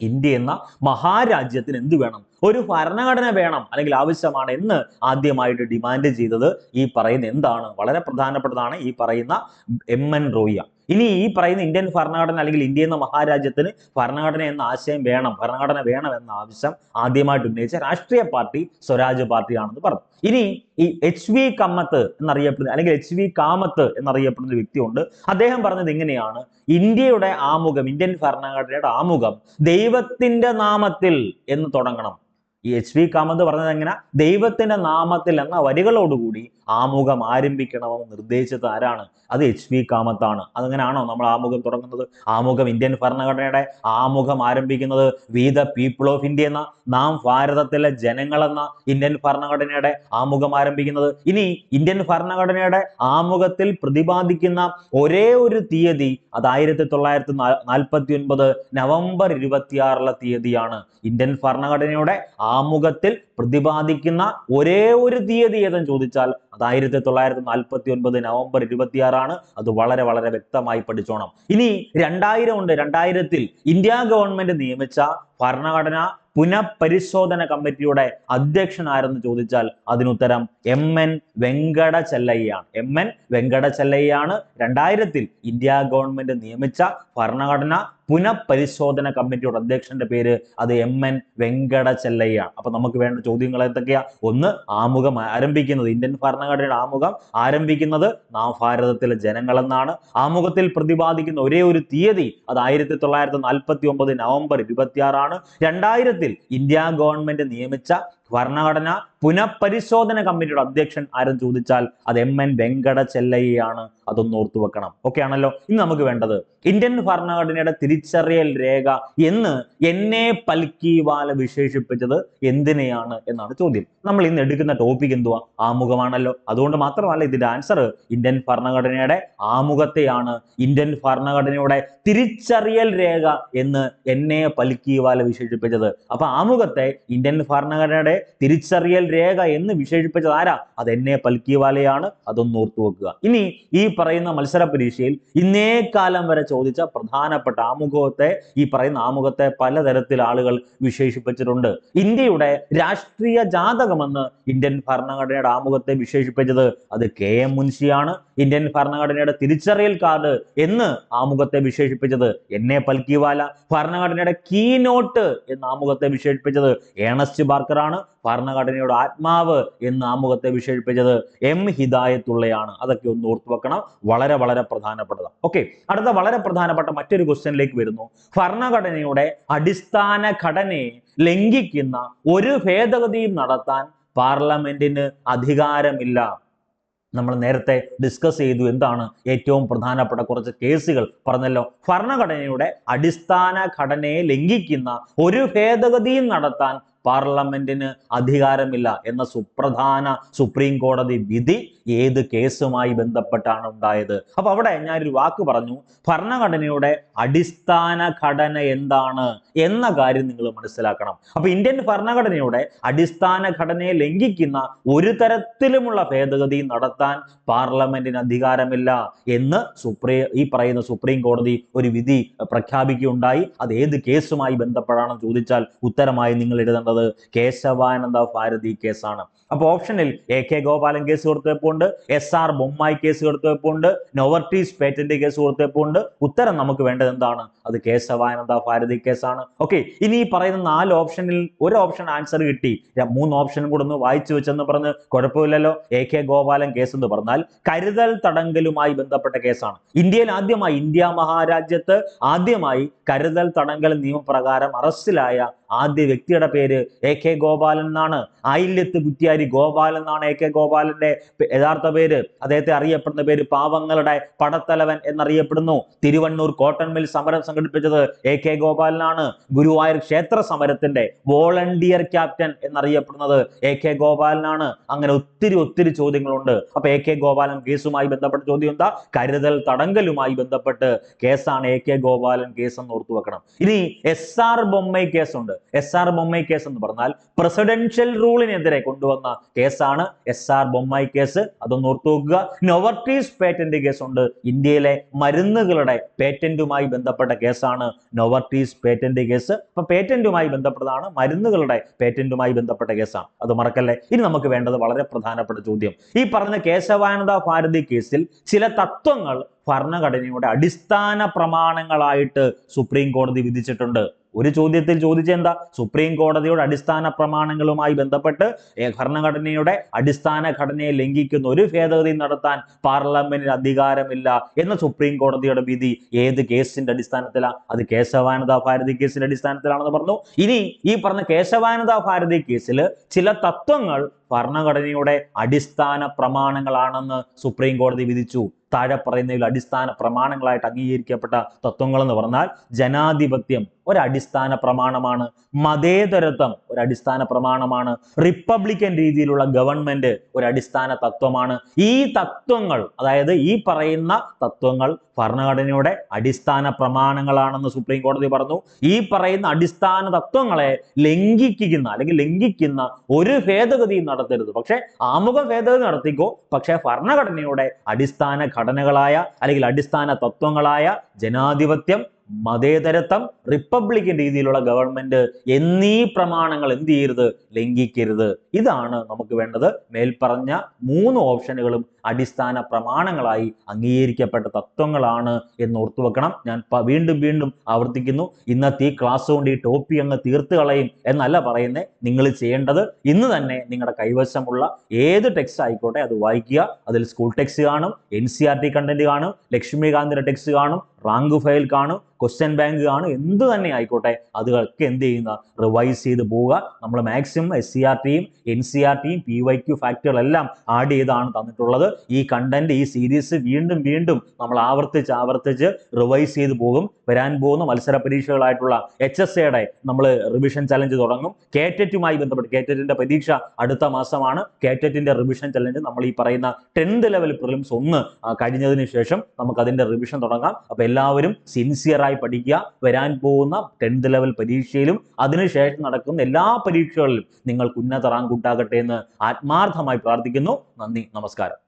ഇന്ത്യ എന്ന മഹാരാജ്യത്തിന് എന്ത് വേണം? ഒരു ഭരണഘടന വേണം അല്ലെങ്കിൽ ആവശ്യമാണ് എന്ന് ആദ്യമായിട്ട് ഡിമാൻഡ് ചെയ്തത് ഈ പറയുന്ന എന്താണ്? വളരെ പ്രധാനപ്പെട്ടതാണ് ഈ പറയുന്ന എം എൻ റോയ ഇനി ഈ പറയുന്ന ഇന്ത്യൻ ഭരണഘടന അല്ലെങ്കിൽ ഇന്ത്യ എന്ന മഹാരാജ്യത്തിന് ഭരണഘടന എന്ന ആശയം വേണം ഭരണഘടന വേണം എന്ന ആവശ്യം ആദ്യമായിട്ട് ഉന്നയിച്ച രാഷ്ട്രീയ പാർട്ടി സ്വരാജ് പാർട്ടിയാണെന്ന് പറഞ്ഞു. ഇനി ഈ എച്ച് വി കമ്മത്ത് എന്നറിയപ്പെടുന്ന അല്ലെങ്കിൽ എച്ച് വി കാമത്ത് എന്നറിയപ്പെടുന്ന ഒരു വ്യക്തിയുണ്ട്. അദ്ദേഹം പറഞ്ഞത് ഇങ്ങനെയാണ്. ഇന്ത്യയുടെ ആമുഖം ഇന്ത്യൻ ഭരണഘടനയുടെ ആമുഖം ദൈവത്തിന്റെ നാമത്തിൽ എന്ന് തുടങ്ങണം. ഈ എച്ച് വി കാമത്ത് പറഞ്ഞത് എങ്ങനെ? ദൈവത്തിന്റെ നാമത്തിൽ എന്ന വരികളോടുകൂടി ആമുഖം ആരംഭിക്കണമെന്ന് നിർദ്ദേശിച്ചത് ആരാണ്? അത് എച്ച് വി കാമത്താണ്. അതങ്ങനെയാണോ നമ്മൾ ആമുഖം തുടങ്ങുന്നത്? ആമുഖം ഇന്ത്യൻ ഭരണഘടനയുടെ ആമുഖം ആരംഭിക്കുന്നത് we the people of India എന്ന നാം ഭാരതത്തിലെ ജനങ്ങളെന്ന ഇന്ത്യൻ ഭരണഘടനയുടെ ആമുഖം ആരംഭിക്കുന്നത്. ഇനി ഇന്ത്യൻ ഭരണഘടനയുടെ ആമുഖത്തിൽ പ്രതിപാദിക്കുന്ന ഒരേ ഒരു തീയതി അത് ആയിരത്തി തൊള്ളായിരത്തി നാൽപ്പത്തി ഒൻപത് നവംബർ ഇരുപത്തിയാറിലെ തീയതിയാണ്. ഇന്ത്യൻ ഭരണഘടനയുടെ ആമുഖത്തിൽ പ്രതിപാദിക്കുന്ന ഒരേ ഒരു തീയതി ഏതെന്ന് ചോദിച്ചാൽ അത് ആയിരത്തി തൊള്ളായിരത്തി നാൽപ്പത്തി ഒൻപത് നവംബർ ഇരുപത്തിയാറാണ്. അത് വളരെ വളരെ വ്യക്തമായി പഠിച്ചോണം. ഇനി രണ്ടായിരം ഉണ്ട്. രണ്ടായിരത്തിൽ ഇന്ത്യ ഗവൺമെന്റ് നിയമിച്ച ഭരണഘടന പുനഃപരിശോധന കമ്മിറ്റിയുടെ അധ്യക്ഷൻ ആരെന്ന് ചോദിച്ചാൽ അതിനുത്തരം എം എൻ വെങ്കട ചെല്ലയ്യാണ് എം എൻ വെങ്കട ചെല്ലയ്യാണ് രണ്ടായിരത്തിൽ ഇന്ത്യ ഗവൺമെന്റ് നിയമിച്ച ഭരണഘടന പുനഃപരിശോധന കമ്മിറ്റിയുടെ അധ്യക്ഷന്റെ പേര് അത് എം എൻ വെങ്കട ചെല്ലയ്യാണ് അപ്പൊ നമുക്ക് വേണ്ട ചോദ്യങ്ങൾ എന്തൊക്കെയാ ഒന്ന് ആമുഖം ആരംഭിക്കുന്നത്. ഇന്ത്യൻ ഭരണഘടനയുടെ ആമുഖം ആരംഭിക്കുന്നത് നാം ഭാരതത്തിലെ ജനങ്ങളെന്നാണ്. ആമുഖത്തിൽ പ്രതിപാദിക്കുന്ന ഒരേ ഒരു തീയതി അത് ആയിരത്തി തൊള്ളായിരത്തി നാൽപ്പത്തി ഒമ്പത് നവംബർ ഇരുപത്തിയാറാണ്. രണ്ടായിരത്തിൽ ഇന്ത്യ ഗവൺമെന്റ് നിയമിച്ച ഭരണഘടന പുനഃപരിശോധന കമ്മിറ്റിയുടെ അധ്യക്ഷൻ ആരും ചോദിച്ചാൽ അത് എം എൻ വെങ്കട ചെല്ലയ്യാണ് അതൊന്ന് ഓർത്തു വെക്കണം. ഓക്കെ ആണല്ലോ? ഇന്ന് നമുക്ക് വേണ്ടത് ഇന്ത്യൻ ഭരണഘടനയുടെ തിരിച്ചറിയൽ രേഖ എന്ന് എന്നെ പൽക്കിവാല വിശേഷിപ്പിച്ചത് എന്തിനെയാണ് എന്നാണ് ചോദ്യം. നമ്മൾ ഇന്ന് എടുക്കുന്ന ടോപ്പിക് എന്തുവാ? ആമുഖമാണല്ലോ. അതുകൊണ്ട് മാത്രമല്ല ഇതിന്റെ ആൻസർ ഇന്ത്യൻ ഭരണഘടനയുടെ ആമുഖത്തെയാണ്. ഇന്ത്യൻ ഭരണഘടനയുടെ തിരിച്ചറിയൽ രേഖ എന്ന് എന്നെ പൽക്കിവാല വിശേഷിപ്പിച്ചത്. അപ്പൊ ആമുഖത്തെ ഇന്ത്യൻ ഭരണഘടനയുടെ തിരിച്ചറിയൽ രേഖ എന്ന് വിശേഷിപ്പിച്ചത് ആരാ? അത് എന്നെ പൽക്കിവാലയാണ് അതൊന്ന് ഓർത്തു വെക്കുക. ഇനി ഈ പറയുന്ന മത്സര പരീക്ഷയിൽ ഇന്നേ കാലം വരെ ചോദിച്ച പ്രധാനപ്പെട്ട ആമുഖത്തെ ഈ പറയുന്ന ആമുഖത്തെ പലതരത്തിൽ ആളുകൾ വിശേഷിപ്പിച്ചിട്ടുണ്ട്. ഇന്ത്യയുടെ രാഷ്ട്രീയ ജാതകമെന്ന് ഇന്ത്യൻ ഭരണഘടനയുടെ ആമുഖത്തെ വിശേഷിപ്പിച്ചത് അത് കെ എം മുൻഷിയാണ്. ഇന്ത്യൻ ഭരണഘടനയുടെ തിരിച്ചറിയൽ കാർഡ് എന്ന് ആമുഖത്തെ വിശേഷിപ്പിച്ചത് എൻ എ പൽക്കിവാല. ഭരണഘടനയുടെ കീ നോട്ട് എന്ന് ആമുഖത്തെ വിശേഷിപ്പിച്ചത് ഏണസ്റ്റ് ബാർക്കറാണ്. ഭരണഘടനയുടെ ആത്മാവ് എന്ന് ആമുഖത്തെ വിശേഷിപ്പിച്ചത് എം ഹിദായത്തുള്ളയാണ്. അതൊക്കെ ഒന്ന് ഓർത്തു വെക്കണം. വളരെ വളരെ പ്രധാനപ്പെട്ടതാണ് ഓക്കെ അടുത്ത വളരെ പ്രധാനപ്പെട്ട മറ്റൊരു ക്വസ്റ്റ്യനിലേക്ക് വരുന്നു. ഭരണഘടനയുടെ അടിസ്ഥാന ഘടനയെ ലംഘിക്കുന്ന ഒരു ഭേദഗതിയും നടത്താൻ പാർലമെന്റിന് അധികാരമില്ല. നമ്മൾ നേരത്തെ ഡിസ്കസ് ചെയ്തു എന്താണ് ഏറ്റവും പ്രധാനപ്പെട്ട കുറച്ച് കേസുകൾ പറഞ്ഞല്ലോ. ഭരണഘടനയുടെ അടിസ്ഥാന ഘടനയെ ലംഘിക്കുന്ന ഒരു ഭേദഗതിയും നടത്താൻ പാർലമെന്റിന് അധികാരമില്ല എന്ന സുപ്രധാന സുപ്രീം കോടതി വിധി ഏത് കേസുമായി ബന്ധപ്പെട്ടാണ് ഉണ്ടായത്? അപ്പൊ അവിടെ ഞാനൊരു വാക്ക് പറഞ്ഞു. ഭരണഘടനയുടെ അടിസ്ഥാന ഘടന എന്താണ്? എന്ന കാര്യം നിങ്ങൾ മനസ്സിലാക്കണം. അപ്പൊ ഇന്ത്യൻ ഭരണഘടനയുടെ അടിസ്ഥാന ഘടനയെ ലംഘിക്കുന്ന ഒരു തരത്തിലുമുള്ള ഭേദഗതി നടത്താൻ പാർലമെന്റിന് അധികാരമില്ല എന്ന് സുപ്രീ ഈ പറയുന്ന സുപ്രീം കോടതി ഒരു വിധി പ്രഖ്യാപിക്കുകയുണ്ടായി. അത് ഏത് കേസുമായി ബന്ധപ്പെടാണെന്ന് ചോദിച്ചാൽ ഉത്തരമായി നിങ്ങൾ എഴുതേണ്ടത് കേശവാനന്ദ ഭാരതി കേസാണ്. അപ്പൊ ഓപ്ഷനിൽ എ കെ ഗോപാലൻ കേസ് കൊടുത്തപ്പോണ്ട് എസ് ആർ ബൊമ്മായി കേസ് കൊടുത്തപ്പോണ്ട് നോവർട്ടീസ് പേറ്റന്റ് കേസ് കൊടുത്തപ്പോണ്ട് ഉത്തരം നമുക്ക് വേണ്ടത് എന്താണ്? അത് കേശവാനന്ദ ഭാരതി കേസാണ്. ഓക്കെ ഇനി ഈ പറയുന്ന നാല് ഓപ്ഷനിൽ ഒരു ഓപ്ഷൻ ആൻസർ കിട്ടി. മൂന്ന് ഓപ്ഷനും കൂടെ ഒന്ന് വായിച്ചു വെച്ചെന്ന് പറഞ്ഞ് കുഴപ്പമില്ലല്ലോ. എ കെ ഗോപാലൻ കേസ് എന്ന് പറഞ്ഞാൽ കരുതൽ തടങ്കലുമായി ബന്ധപ്പെട്ട കേസാണ്. ഇന്ത്യയിൽ ആദ്യമായി ഇന്ത്യ മഹാരാജ്യത്ത് ആദ്യമായി കരുതൽ തടങ്കൽ നിയമപ്രകാരം അറസ്റ്റിലായ ആദ്യ വ്യക്തിയുടെ പേര് എ കെ ഗോപാലൻ എന്നാണ്. ആയില്യത്ത് കുറ്റിയാരി ഗോപാലൻ എന്നാണ് എ കെ ഗോപാലന്റെ യഥാർത്ഥ പേര്. അദ്ദേഹത്തെ അറിയപ്പെടുന്ന പേര് പാവങ്ങളുടെ പടത്തലവൻ എന്നറിയപ്പെടുന്നു. തിരുവണ്ണൂർ കോട്ടൺ മിൽ സമരം സംഘടിപ്പിച്ചത് എ കെ ഗോപാലനാണ്. ഗുരുവായൂർ ക്ഷേത്ര സമരത്തിന്റെ വോളണ്ടിയർ ക്യാപ്റ്റൻ എന്നറിയപ്പെടുന്നത് എ കെ ഗോപാലനാണ്. അങ്ങനെ ഒത്തിരി ഒത്തിരി ചോദ്യങ്ങളുണ്ട്. അപ്പൊ എ കെ ഗോപാലൻ കേസുമായി ബന്ധപ്പെട്ട ചോദ്യം എന്താ? കരുതൽ തടങ്കലുമായി ബന്ധപ്പെട്ട് കേസാണ് എ കെ ഗോപാലൻ കേസ് എന്ന് ഓർത്തു വെക്കണം. ഇനി എസ് ആർ ബൊമ്മൈ കേസുണ്ട്. എസ് ആർ ബൊമ്മൈ കേസ് എന്ന് പറഞ്ഞാൽ പ്രസിഡൻഷ്യൽ റൂളിനെതിരെ കൊണ്ടുവന്ന കേസാണ് എസ് ആർ ബൊമ്മൈ കേസ് അതൊന്ന് ഓർത്തു വെക്കുക നൊവർട്ടീസ് പേറ്റന്റ് കേസ് ഉണ്ട്. ഇന്ത്യയിലെ മരുന്നുകളുടെ പേറ്റന്റുമായി ബന്ധപ്പെട്ട കേസാണ് നൊവർട്ടീസ് പേറ്റന്റ് കേസ് അപ്പൊ പേറ്റന്റുമായി ബന്ധപ്പെട്ടതാണ് മരുന്നുകളുടെ പേറ്റന്റുമായി ബന്ധപ്പെട്ട കേസാണ്. അത് മറക്കല്ലേ? ഇനി നമുക്ക് വേണ്ടത് വളരെ പ്രധാനപ്പെട്ട ചോദ്യം. ഈ പറഞ്ഞ കേശവാനന്ദ ഭാരതി കേസിൽ ചില തത്വങ്ങൾ ഭരണഘടനയുടെ അടിസ്ഥാന പ്രമാണങ്ങളായിട്ട് സുപ്രീം കോടതി വിധിച്ചിട്ടുണ്ട്. ഒരു ചോദ്യത്തിൽ ചോദിച്ചെന്താ? സുപ്രീം കോടതിയുടെ അടിസ്ഥാന പ്രമാണങ്ങളുമായി ബന്ധപ്പെട്ട് ഭരണഘടനയുടെ അടിസ്ഥാന ഘടനയെ ലംഘിക്കുന്ന ഒരു ഭേദഗതി നടത്താൻ പാർലമെന്റിന് അധികാരമില്ല എന്ന സുപ്രീം കോടതിയുടെ വിധി ഏത് കേസിന്റെ അടിസ്ഥാനത്തിലാണ് അത് കേശവാനന്ദ ഭാരതി കേസിന്റെ അടിസ്ഥാനത്തിലാണെന്ന് പറഞ്ഞു. ഇനി ഈ പറഞ്ഞ കേശവാനന്ദ ഭാരതി കേസിൽ ചില തത്വങ്ങൾ ഭരണഘടനയുടെ അടിസ്ഥാന പ്രമാണങ്ങളാണെന്ന് സുപ്രീം കോടതി വിധിച്ചു. താഴെ പറയുന്നതിൽ അടിസ്ഥാന പ്രമാണങ്ങളായിട്ട് അംഗീകരിക്കപ്പെട്ട തത്വങ്ങൾ എന്ന് പറഞ്ഞാൽ ജനാധിപത്യം ഒരു അടിസ്ഥാന പ്രമാണമാണ് മതേതരത്വം ഒരു അടിസ്ഥാന പ്രമാണമാണ് റിപ്പബ്ലിക്കൻ രീതിയിലുള്ള ഗവൺമെന്റ് ഒരു അടിസ്ഥാന തത്വമാണ്. ഈ തത്വങ്ങൾ അതായത് ഈ പറയുന്ന തത്വങ്ങൾ ഭരണഘടനയുടെ അടിസ്ഥാന പ്രമാണങ്ങളാണെന്ന് സുപ്രീം കോടതി പറഞ്ഞു. ഈ പറയുന്ന അടിസ്ഥാന തത്വങ്ങളെ ലംഘിക്കുന്ന അല്ലെങ്കിൽ ലംഘിക്കുന്ന ഒരു ഭേദഗതിയും നടത്തരുത്. പക്ഷേ ആമുഖ ഭേദഗതി നടത്തിക്കോ. പക്ഷേ ഭരണഘടനയുടെ അടിസ്ഥാന ഘടനകളായ അല്ലെങ്കിൽ അടിസ്ഥാന തത്വങ്ങളായ ജനാധിപത്യം മതേതരത്വം റിപ്പബ്ലിക്കൻ രീതിയിലുള്ള ഗവൺമെന്റ് എന്നീ പ്രമാണങ്ങൾ എന്ത് ചെയ്യരുത്? ലംഘിക്കരുത്. ഇതാണ് നമുക്ക് വേണ്ടത്. മേൽപ്പറഞ്ഞ മൂന്ന് ഓപ്ഷനുകളും അടിസ്ഥാന പ്രമാണങ്ങളായി അംഗീകരിക്കപ്പെട്ട തത്വങ്ങളാണ് എന്ന് ഓർത്തു വെക്കണം. ഞാൻ വീണ്ടും വീണ്ടും ആവർത്തിക്കുന്നു. ഇന്നത്തെ ഈ ക്ലാസ് കൊണ്ട് ഈ ടോപ്പി അങ്ങ് തീർത്ത് കളയും എന്നല്ല പറയുന്നത് നിങ്ങൾ ചെയ്യേണ്ടത് ഇന്ന് തന്നെ നിങ്ങളുടെ കൈവശമുള്ള ഏത് ടെക്സ്റ്റ് ആയിക്കോട്ടെ അത് വായിക്കുക. അതിൽ സ്കൂൾ ടെക്സ്റ്റ് കാണും N C R T content കാണും ലക്ഷ്മികാന്തിന്റെ ടെക്സ്റ്റ് കാണും റാങ്ക് ഫയൽ കാണും ക്വസ്റ്റ്യൻ ബാങ്ക് കാണും എന്ത് തന്നെ ആയിക്കോട്ടെ അതൊക്കെ എന്ത് ചെയ്യുന്ന റിവൈസ് ചെയ്ത് പോവുക. നമ്മൾ മാക്സിമം എസ് സി ആർ ടിയും എൻ സി ആർ ടിയും പി വൈ ക്യു ഫാക്ടറുകളെല്ലാം ആഡ് ചെയ്താണ് തന്നിട്ടുള്ളത്. ഈ കണ്ടന്റ് ഈ സീരീസ് വീണ്ടും വീണ്ടും നമ്മൾ ആവർത്തിച്ച് ആവർത്തിച്ച് റിവൈസ് ചെയ്ത് പോകും. വരാൻ പോകുന്ന മത്സര പരീക്ഷകളായിട്ടുള്ള എച്ച് എസ് എയുടെ നമ്മൾ റിവിഷൻ ചലഞ്ച് തുടങ്ങും. കേറ്ററ്റുമായി ബന്ധപ്പെട്ട് കേറ്ററ്റിന്റെ പരീക്ഷ അടുത്ത മാസമാണ്. കേറ്ററ്റിന്റെ റിവിഷൻ ചലഞ്ച് നമ്മൾ ഈ പറയുന്ന ടെൻത്ത് ലെവൽ പ്രിലിംസ് ഒന്ന് കഴിഞ്ഞതിന് ശേഷം നമുക്ക് അതിന്റെ റിവിഷൻ തുടങ്ങാം. അപ്പൊ എല്ലാവരും സിൻസിയറായി പഠിക്കുക വരാൻ പോകുന്ന ടെൻത്ത് ലെവൽ പരീക്ഷയിലും അതിനുശേഷം നടക്കുന്ന എല്ലാ പരീക്ഷകളിലും നിങ്ങൾക്ക് ഉന്നത റാങ്ക് ഉണ്ടാകട്ടെ എന്ന് ആത്മാർത്ഥമായി പ്രാർത്ഥിക്കുന്നു. നന്ദി നമസ്കാരം.